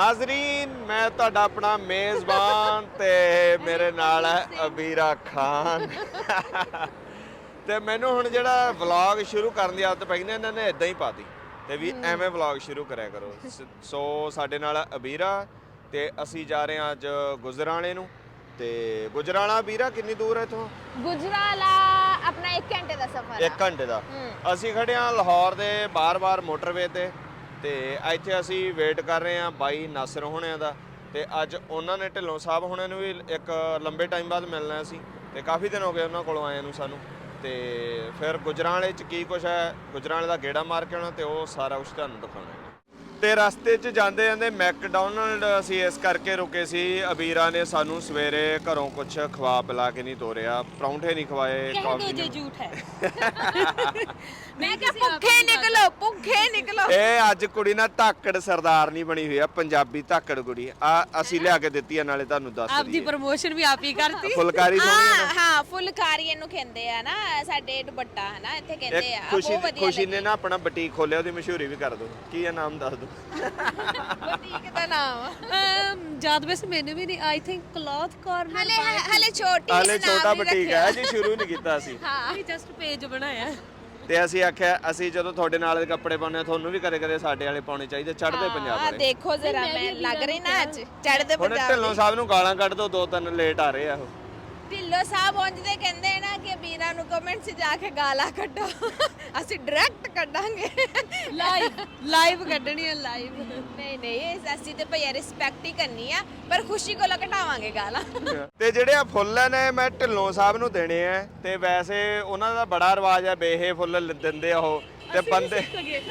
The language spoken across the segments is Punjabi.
ਨਾਜ਼ਰੀਨ ਮੈਂ ਤੁਹਾਡਾ ਆਪਣਾ ਮੇਜ਼ਬਾਨ ਤੇ ਮੇਰੇ ਨਾਲ ਹੈ ਅਬੀਰਾ ਖਾਨ। ਤੇ ਮੈਨੂੰ ਹੁਣ ਜਿਹੜਾ ਵਲੌਗ ਸ਼ੁਰੂ ਕਰਨ ਦੀ ਆਦਤ ਪਈ ਨਾ ਇਹਨਾਂ ਨੇ ਇਦਾਂ ਹੀ ਪਾਤੀ ਤੇ ਵੀ ਐਵੇਂ ਵਲੌਗ ਸ਼ੁਰੂ ਕਰਿਆ ਕਰੋ। ਸ- ਸੋ ਸਾਡੇ ਨਾਲ ਅਬੀਰਾ ਤੇ ਅਸੀਂ ਜਾ ਰਹੇ ਹਾਂ ਅੱਜ ਗੁਜਰਾਣੇ ਨੂੰ। ਤੇ ਗੁਜਰਾਣਾ ਅਬੀਰਾ ਕਿੰਨੀ ਦੂਰ ਹੈ ਇਥੋਂ? ਗੁਜਰਾਲਾ ਆਪਣਾ 1 ਘੰਟੇ ਦਾ ਸਫ਼ਰ ਆ। 1 ਘੰਟੇ ਦਾ। ਅਸੀਂ ਖੜੇ ਹਾਂ ਲਾਹੌਰ ਦੇ ਬਾਰ-ਬਾਰ ਮੋਟਰਵੇ ਤੇ। ਤੇ ਇੱਥੇ ਅਸੀਂ ਵੇਟ ਕਰ ਰਹੇ ਹਾਂ ਬਾਈ ਨਾਸਰ ਹੋਣਿਆਂ ਦਾ ਤੇ ਅੱਜ ਉਹਨਾਂ ਨੇ ਢਿੱਲੋਂ ਸਾਹਿਬ ਹੋਣਿਆਂ ਨੂੰ ਵੀ ਇੱਕ ਲੰਬੇ ਟਾਈਮ ਬਾਅਦ ਮਿਲਣਾ ਸੀ ਤੇ ਕਾਫੀ ਦਿਨ ਹੋ ਗਏ ਉਹਨਾਂ ਕੋਲੋਂ ਆਏ ਨੂੰ ਸਾਨੂੰ ਤੇ ਫਿਰ ਗੁਜਰਾਂਵਾਲੇ ਚ ਕੀ ਕੁਛ ਹੈ? ਗੁਜਰਾਂਵਾਲੇ ਦਾ ਗੇੜਾ ਮਾਰ ਕੇ ਆਉਣਾ ਤੇ ਉਹ ਸਾਰਾ ਕੁਝ ਤੁਹਾਨੂੰ ਦਿਖਾਉਣਾ ਤੇ ਰਸਤੇ 'ਚ ਜਾਂਦੇ ਜਾਂਦੇ ਮੈਕਡੋਨਲਡ ਅਸੀਂ ਇਸ ਕਰਕੇ ਰੁਕੇ ਸੀ। ਅਬੀਰਾ ਨੇ ਸਾਨੂੰ ਸਵੇਰੇ ਘਰੋਂ ਕੁਝ ਖਵਾ ਪਿਲਾ ਕੇ ਨਹੀਂ ਤੋਰਿਆ। ਪਰੌਂਠੇ ਨਹੀਂ ਖਵਾਏ ਕਹਿ ਜੇ ਝੂਠ ਹੈ। ਮੈਂ ਕਿਹਾ ਭੁੱਖੇ ਨਿਕਲੋ ਭੁੱਖੇ ਨਿਕਲੋ। ਇਹ ਅੱਜ ਕੁੜੀ ਨਾ ਧਾਕੜ ਸਰਦਾਰ ਨਹੀਂ ਬਣੀ ਹੋਈ ਆ ਪੰਜਾਬੀ ਧਾਕੜ ਕੁੜੀ। ਆ ਅਸੀਂ ਲਿਆ ਕੇ ਦਿੱਤੀ ਆ ਨਾਲੇ ਤੁਹਾਨੂੰ ਦੱਸ ਦਈਏ। ਆਪਦੀ ਪ੍ਰਮੋਸ਼ਨ ਵੀ ਆਪ ਹੀ ਕਰਤੀ। ਫੁਲਕਾਰੀ ਹਾਂ ਹਾਂ ਫੁਲਕਾਰੀ ਇਹਨੂੰ ਕਹਿੰਦੇ ਆ ਨਾ ਸਾਡੇ ਦੁਪੱਟਾ ਹੈ ਨਾ ਇੱਥੇ ਕਹਿੰਦੇ ਆ ਬਹੁਤ ਵਧੀਆ ਖੁਸ਼ੀ ਨੇ ਨਾ ਆਪਣਾ ਬਟੀਕ ਖੋਲਿਆ ਉਹਦੀ ਮਸ਼ਹੂਰੀ ਵੀ ਕਰ ਦੋ। ਕੀ ਹੈ ਨਾਮ ਦੱਸ ਦੋ। ਬੁਟੀਕ ਨਾਮ। ਅਮ, ਯਾਦ ਵੈਸੇ ਮੈਨੂੰ ਵੀ ਨਹੀਂ ਆਈ ਥਿੰਕ ਕਲੌਥ ਕਾਰਨਰ ਹਲੇ ਹਲੇ ਛੋਟੀ ਹਾਲੇ ਛੋਟਾ ਬਟੀਕ ਹੈ ਜੀ ਸ਼ੁਰੂ ਨਹੀਂ ਕੀਤਾ ਅਸੀਂ। ਹਾਂ। ਜਸਟ ਪੇਜ ਬਣਾਇਆ। ਤੇ ਅਸੀਂ ਆਖਿਆ ਅਸੀਂ ਜਦੋਂ ਤੁਹਾਡੇ ਨਾਲ ਦੇ ਕੱਪੜੇ ਪਾਉਂਦੇ ਹਾਂ ਤੁਹਾਨੂੰ ਵੀ ਕਦੇ ਕਦੇ ਸਾਡੇ ਵਾਲੇ ਪਾਉਣੇ ਚਾਹੀਦੇ ਚੜਦੇ ਪੰਜਾਬ ਆ ਦੇਖੋ ਜ਼ਰਾ ਮੈਂ ਲੱਗ ਰਹੀ ਨਾ ਅੱਜ ਚੜ੍ਹਦੇ ਹੁਣ ਪੰਜਾਬ ਢਿੱਲੋਂ ਸਾਹਿਬ ਨੂੰ ਗਾਲਾਂ ਕੱਢ ਦੋ ਦੋ ਤਿੰਨ ਲੇਟ ਆ ਰਹੇ ਆ ਉਹ। ਢਿੱਲੋ ਸਾਹਿਬ ਉਂਝਦੇ ਕਹਿੰਦੇ ਨਾ ਕਿ ਵੀਰਾਂ ਨੂੰ ਕਮੈਂਟ 'ਚ ਜਾ ਕੇ ਗਾਲਾਂ ਕੱਢੋ। ਅਸੀਂ ਡਾਇਰੈਕਟ ਕੱਢਾਂਗੇ। ਲਾਈਵ ਲਾਈਵ ਕੱਢਣੀ ਹੈ ਲਾਈਵ ਨਹੀਂ ਨਹੀਂ ਇਸ ਅਸੀਂ ਤੇ ਭਈਆ ਰਿਸਪੈਕਟ ਹੀ ਕਰਨੀ ਆ ਪਰ ਖੁਸ਼ੀ ਕੋਲੋਂ ਘਟਾਵਾਂਗੇ ਗਾਲਾਂ। ਤੇ ਜਿਹੜੇ ਆ ਫੁੱਲ ਨੇ ਮੈਂ ਢਿੱਲੋਂ ਸਾਹਿਬ ਨੂੰ ਦੇਣੇ ਆ ਤੇ ਵੈਸੇ ਉਹਨਾਂ ਦਾ ਬੜਾ ਰਿਵਾਜ ਆ ਬੇਹੇ ਫੁੱਲ ਦਿੰਦੇ ਆ ਉਹ। ਤੇ ਬੰਦੇ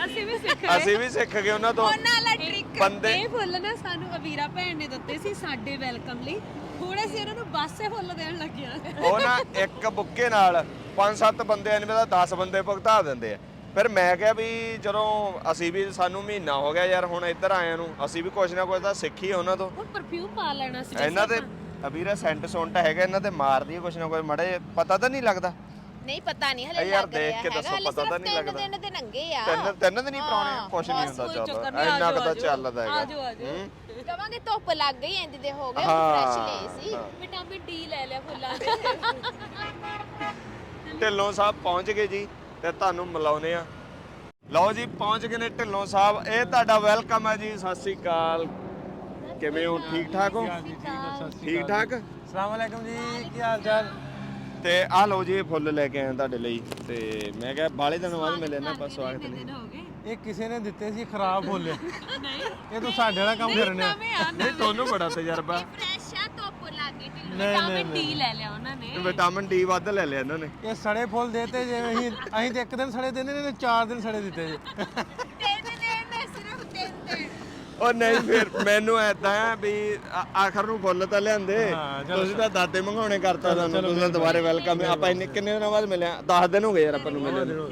ਅਸੀਂ ਵੀ ਸਿੱਖ ਅਸੀਂ ਵੀ ਸਿੱਖ ਗਏ ਉਹਨਾਂ ਤੋਂ। ਉਹਨਾਂ ਵਾਲਾ ਟ੍ਰਿਕ ਬੰਦੇ ਇਹ ਫੁੱਲ ਨਾ ਸਾਨੂੰ ਅਬੀਰਾ ਭੈਣ ਨੇ ਦਿੱਤੇ ਸੀ ਸਾਡੇ ਵੈਲਕਮ ਲਈ। ਹੁਣ ਅਸੀਂ ਉਹਨਾਂ ਨੂੰ ਬਾਸੇ ਫੁੱਲ ਦੇਣ ਲੱਗੇ ਆ ਉਹ ਨਾ ਇੱਕ ਬੁੱਕੇ ਨਾਲ ਪੰਜ ਸੱਤ ਬੰਦੇ ਐਵੇਂ ਦਾ 10 ਬੰਦੇ ਭੁਗਤਾ ਦਿੰਦੇ ਆ। ਫਿਰ ਮੈਂ ਕਿਹਾ ਵੀ ਜਦੋਂ ਅਸੀਂ ਵੀ ਸਾਨੂੰ ਮਹੀਨਾ ਹੋ ਗਿਆ ਯਾਰ ਹੁਣ ਇੱਧਰ ਆਇਆਂ ਨੂੰ ਅਸੀਂ ਵੀ ਕੁਝ ਨਾ ਕੁਝ ਤਾਂ ਸਿੱਖੀਏ ਉਹਨਾਂ ਤੋਂ। ਹੁਣ ਪਰਫਿਊਮ ਪਾ ਲੈਣਾ ਸੀ ਇਹਨਾਂ ਦੇ ਅਬੀਰਾ ਸੈਂਟ ਸੋਂਟ ਹੈਗਾ ਇਹਨਾਂ ਤੇ ਮਾਰਦੀ ਕੁਝ ਨਾ ਕੁਝ ਮੜੇ ਪਤਾ ਤਾਂ ਨਹੀਂ ਲੱਗਦਾ। ਨਹੀਂ ਪਤਾ ਨਹੀਂ ਹਲੇ ਯਾਰ ਲੱਗ ਦੇਖ ਰਿਹਾ ਕੇ ਹੈਗਾ। ਹਲੇ ਪਤਾ ਤਾਂ ਸਿਰਫ ਨਹੀਂ ਤਿੰਨ ਲੱਗਦਾ। ਦਿਨ ਦੇ ਨੰਗੇ ਆ। ਤਿੰਨ ਤਿੰਨ ਦਿਨ ਹੀ ਹਾਂ, ਕੁਝ ਨਹੀਂ ਬਸ ਹੁੰਦਾ ਕੋਈ ਚੱਕਰ ਚੱਲਦਾ ਨਹੀਂ, ਇੰਨਾ ਆਜੋ, ਕੁ ਤਾਂ ਆਜੋ। ਚੱਲਦਾ ਹੈਗਾ। ਆਜੋ, ਆਜੋ। ਹੂੰ। ਕਵਾਂਗੇ ਧੁੱਪ ਲੱਗ ਗਈ ਇੰਜ ਦੇ ਹੋ ਗਏ ਹਾਂ, ਫਰੈਸ਼ ਲਏ ਸੀ। ਹਾਂ। ਵਿਟਾਮਿਨ ਡੀ ਲੈ ਲਿਆ ਫੁੱਲਾਂ ਦੇ। ਢਿੱਲੋਂ ਸਾਹਿਬ ਪਹੁੰਚ ਗਏ ਜੀ ਤੇ ਤੁਹਾਨੂੰ ਮਿਲਾਉਨੇ ਆ ਲਓ ਜੀ ਪਹੁੰਚ ਗਏ ਨੇ ਢਿੱਲੋਂ ਸਾਹਿਬ। ਇਹ ਤੁਹਾਡਾ ਵੈਲਕਮ ਹੈ ਜੀ। ਸਤਿ ਸ੍ਰੀ ਅਕਾਲ। ਕਿਵੇਂ ਹੋ? ਠੀਕ ਠਾਕ ਹੋ? ਠੀਕ ਠਾਕ? ਸਲਾਮ ਅਲੈਕਮ ਜੀ ਕੀ ਹਾਲ ਚਾਲ ਤੇ ਆਹ ਲਓ ਜੀ ਇਹ ਫੁੱਲ ਲੈ ਕੇ ਆਏ ਤੁਹਾਡੇ ਲਈ। ਤੇ ਮੈਂ ਕਿਹਾ ਬਾਲੇ ਦਿਨ ਬਾਅਦ ਮਿਲੇ ਨਾ ਬਸ ਸਵਾਗਤ ਲਈ ਇਹ ਕਿਸੇ ਨੇ ਦਿੱਤੇ ਸੀ ਖਰਾਬ ਫੁੱਲ। ਨਹੀਂ। ਇਹ ਤਾਂ ਸਾਡੇ ਵਾਲਾ ਕੰਮ ਕਰਨੇ ਨਹੀਂ ਤੁਹਾਨੂੰ ਬੜਾ ਤਜਰਬਾ। ਫਰੈਸ਼ ਆ ਧੁੱਪ ਲੱਗ ਗਈ ਢਿੱਲੋਂ। ਨਹੀਂ ਵਿਟਾਮਿਨ ਡੀ ਲੈ ਲਿਆ ਉਹਨਾਂ ਨੇ। ਵਿਟਾਮਿਨ ਡੀ ਵੱਧ ਲੈ ਲਿਆ ਇਹਨਾਂ ਨੇ। ਇਹ ਸੜੇ ਫੁੱਲ ਦੇਤੇ ਜਿਵੇਂ ਅਸੀਂ ਅਸੀਂ ਤੇ ਇੱਕ ਦਿਨ ਸੜੇ ਦਿੰਦੇ ਨੇ ਤੇ ਚਾਰ ਦਿਨ ਸੜੇ ਦਿੱਤੇ ਜੀ ਤਿੰਨ ਦਿਨ ਨੇ ਸਿਰਫ ਤਿੰਨ ਦਿਨ ਉਹ ਨਹੀਂ ਫਿਰ ਮੈਨੂੰ ਐਦਾਂ ਆ ਵੀ ਆ- ਆਖਰ ਨੂੰ ਫੁੱਲ ਤਾਂ ਲਿਆਂਦੇ। ਹਾਂ, ਚਲੋ, ਤੁਸੀਂ ਤਾਂ ਦਾਦੇ ਮੰਗਾਉਣੇ ਕਰਤਾ ਤੁਹਾਨੂੰ ਤੁਸੀਂ ਦੁਬਾਰੇ ਵੈਲਕਮ ਆਪਾਂ ਇੰਨੇ ਕਿੰਨੇ ਦਿਨਾਂ ਬਾਅਦ ਮਿਲੇ 10 ਦਿਨ ਹੋ ਗਏ ਯਾਰ ਆਪਾਂ ਨੂੰ ਮਿਲੇ ਨੂੰ।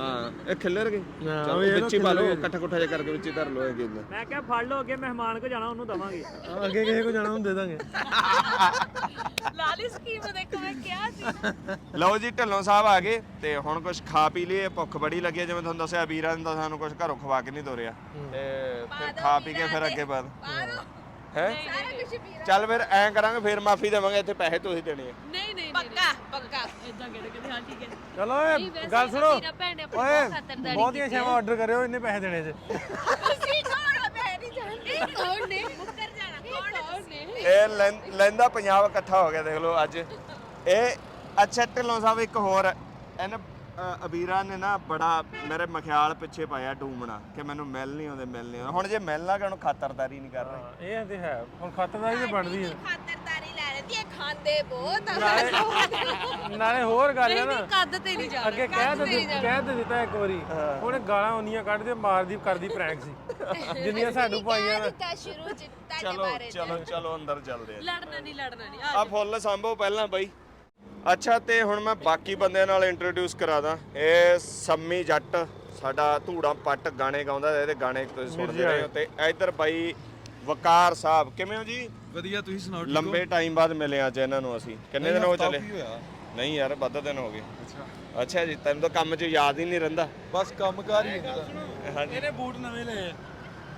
ਹਾਂ। ਇਹ ਖਿੱਲਰ ਗਏ। ਹਾਂ, ਵਿੱਚ ਹੀ ਪਾ ਲਓ। ਇਕੱਠਾ ਕੁੱਠਾ ਜਿਹਾ ਕਰਕੇ ਵਿੱਚ ਹੀ ਧਰ ਲਓ ਇਹ ਕਿੰਨਾ ਮੈਂ ਕਿਹਾ ਫੜ ਲਓ ਅੱਗੇ ਮਹਿਮਾਨ ਕੋ ਜਾਣਾ ਉਹਨੂੰ ਦਵਾਂਗੇ। ਅੱਗੇ ਕਿਸੇ ਕੋ ਜਾਣਾ ਹੁਣ ਦੇ ਦਾਂਗੇ। ਲਾਲੀ ਸਕੀਮ ਦੇਖੋ ਮੈਂ ਕਿਹਾ ਸੀ। ਲਓ ਜੀ ਢਿੱਲੋਂ ਸਾਹਿਬ ਆ ਗਏ ਤੇ ਹੁਣ ਕੁਝ ਖਾ ਪੀ ਲਈਏ ਭੁੱਖ ਬੜੀ ਲੱਗੀ ਹੈ, ਜਿਵੇਂ ਤੁਹਾਨੂੰ ਦੱਸਿਆ ਵੀਰਾਂ ਨੇ ਤਾਂ ਸਾਨੂੰ ਕੁਝ ਘਰੋਂ ਖਵਾ ਕੇ ਨਹੀਂ ਤੋਰਿਆ। ਤੇ ਫਿਰ ਖਾ ਪੀ ਕੇ ਫਿਰ ਅੱਗੇ ਬਾਅਦ। ਹੈ? ਚੱਲ ਫਿਰ ਐਂ ਕਰਾਂਗੇ ਫਿਰ ਮਾਫੀ ਦੇਵਾਂਗੇ ਇੱਥੇ ਪੈਸੇ ਤੁਸੀਂ ਦੇਣੇ ਆ। ਨਹੀਂ ਨਹੀਂ ਪੱਕਾ ਪੱਕਾ। ਇਦਾਂ ਕਹਿੰਦੇ ਕਹਿੰਦੇ ਹਾਂ ਠੀਕ ਹੈ। ਚਲੋ ਵੈਸੇ ਗੱਲ ਸੁਣੋ। ਮੇਰਾ ਭੈਣ ਨੇ ਆਪਣੀ ਓਏ ਬਹੁਤੀਆਂ ਕੀਤੀ ਹੈ। ਸ਼ਾਵਾਂ ਆਰਡਰ ਕਰਿਓ ਇੰਨੇ ਪੈਸੇ ਦੇਣੇ ਚ ਤੁਸੀਂ ਕੌਣ ਹੋ? ਮੈਂ ਨਹੀਂ ਜਾਣਦੀ। ਕੌਣ ਨੇ? ਮੁੱਕਰ ਜਾਣਾ ਕੌਣ ਹੈ ਤੁਸੀਂ? ਇਹ ਲੈਂਦਾ ਪੰਜਾਬ ਇਕੱਠਾ ਹੋ ਗਿਆ ਦੇਖ ਲਓ ਅੱਜ। ਇਹ ਅੱਛਾ ਢਿੱਲੋਂ ਸਾਹਿਬ ਇੱਕ ਹੋਰ ਇਹਨੇ ਅ, ਅਬੀਰਾ ਨੇ ਨਾ ਬੜਾ ਮੇਰੇ ਮਖਿਆਲ ਪਿੱਛੇ ਪਾਇਆ ਡੂਮਣਾ ਕਿ ਮੈਨੂੰ ਮਿਲ ਨਹੀਂ ਆਉਂਦੇ ਮਿਲ ਨਹੀਂ ਆਉਂਦੇ। ਹੁਣ ਜੇ ਮਿਲਣਾ ਕਿ ਉਹਨੂੰ ਖਾਤਰਦਾਰੀ ਨਹੀਂ ਕਰ ਰਹੇ। ਇਹ ਤੇ ਹੈ। ਹੁਣ ਖਾਤਰਦਾਰੀ ਤੇ ਬਣਦੀ ਹੈ ਖਾਤਰਦਾਰੀ ਲੈ ਲੈਂਦੀ ਹੈ ਖਾਂਦੇ ਬਹੁਤ ਆ। ਨਾਲੇ ਹੋਰ ਗੱਲ ਹੈ ਨਾ ਨਹੀਂ ਕੱਦ ਤੇ ਨਹੀਂ ਜਾਣਾ ਅੱਗੇ ਕਹਿ ਦਿੱ- ਕਹਿ ਤਾਂ ਦਿੱਤਾ ਇੱਕ ਵਾਰੀ। ਉਹਨੇ ਗਾਲਾਂ ਉਨੀਆਂ ਕੱਢਦੇ ਮਾਰਦੀ ਕਰਦੀ ਪ੍ਰੈਂਕ ਸੀ। ਜਿੰਨੀਆਂ ਸਾਨੂੰ ਪਾਈਆਂ ਨਾ। ਦਿੱਤਾ ਸ਼ੁਰੂ ਚ ਤੁਹਾਡੇ ਚਲੋ ਬਾਰੇ। ਚਲੋ ਚਲੋ ਅੰਦਰ ਚੱਲਦੇ ਆ। ਲੜਨਾ ਨਹੀਂ ਲੜਨਾ ਨਹੀਂ ਆ ਫੁੱਲ ਸੰਭੋ ਪਹਿਲਾਂ ਬਾਈ। ਅੱਛਾ ਤੇ ਹੁਣ ਮੈਂ ਬਾਕੀ ਬੰਦਿਆਂ ਨਾਲ ਇੰਟਰੋਡਿਊਸ ਕਰਾ ਦਾਂ। ਇਹ ਸੰਮੀ ਜੱਟ ਸਾਡਾ ਧੂੜਾ ਪੱਟ ਗਾਣੇ ਗਾਉਂਦਾ ਇਹਦੇ ਗਾਣੇ ਤੁਸੀਂ ਸੁਣਦੇ ਰਹੇ ਹੋ। ਤੇ ਇੱਧਰ ਬਾਈ ਵਕਾਰ ਸਾਹਿਬ ਕਿਵੇਂ ਹੋ ਜੀ? ਵਧੀਆ ਤੁਸੀਂ ਸੁਣਾਓ ਠੀਕ ਲੰਬੇ ਟਾਈਮ ਬਾਅਦ ਮਿਲੇ ਅੱਜ ਇਹਨਾਂ ਨੂੰ ਅਸੀਂ। ਕਿੰਨੇ ਦਿਨ ਹੋ ਚਲੇ? ਨਹੀਂ ਯਾਰ ਵੱਧ ਦਿਨ ਹੋ ਗਏ। ਅੱਛਾ। ਜੀ ਤੈਨੂੰ ਤਾਂ ਕੰਮ 'ਚ ਯਾਦ ਹੀ ਨਹੀਂ ਰਹਿੰਦਾ। ਬਸ ਕੰਮਕਾਰ ਹੀ ਹੁੰਦਾ। ਇਹਨੇ ਬੂਟ ਨਵੇਂ ਲਏ।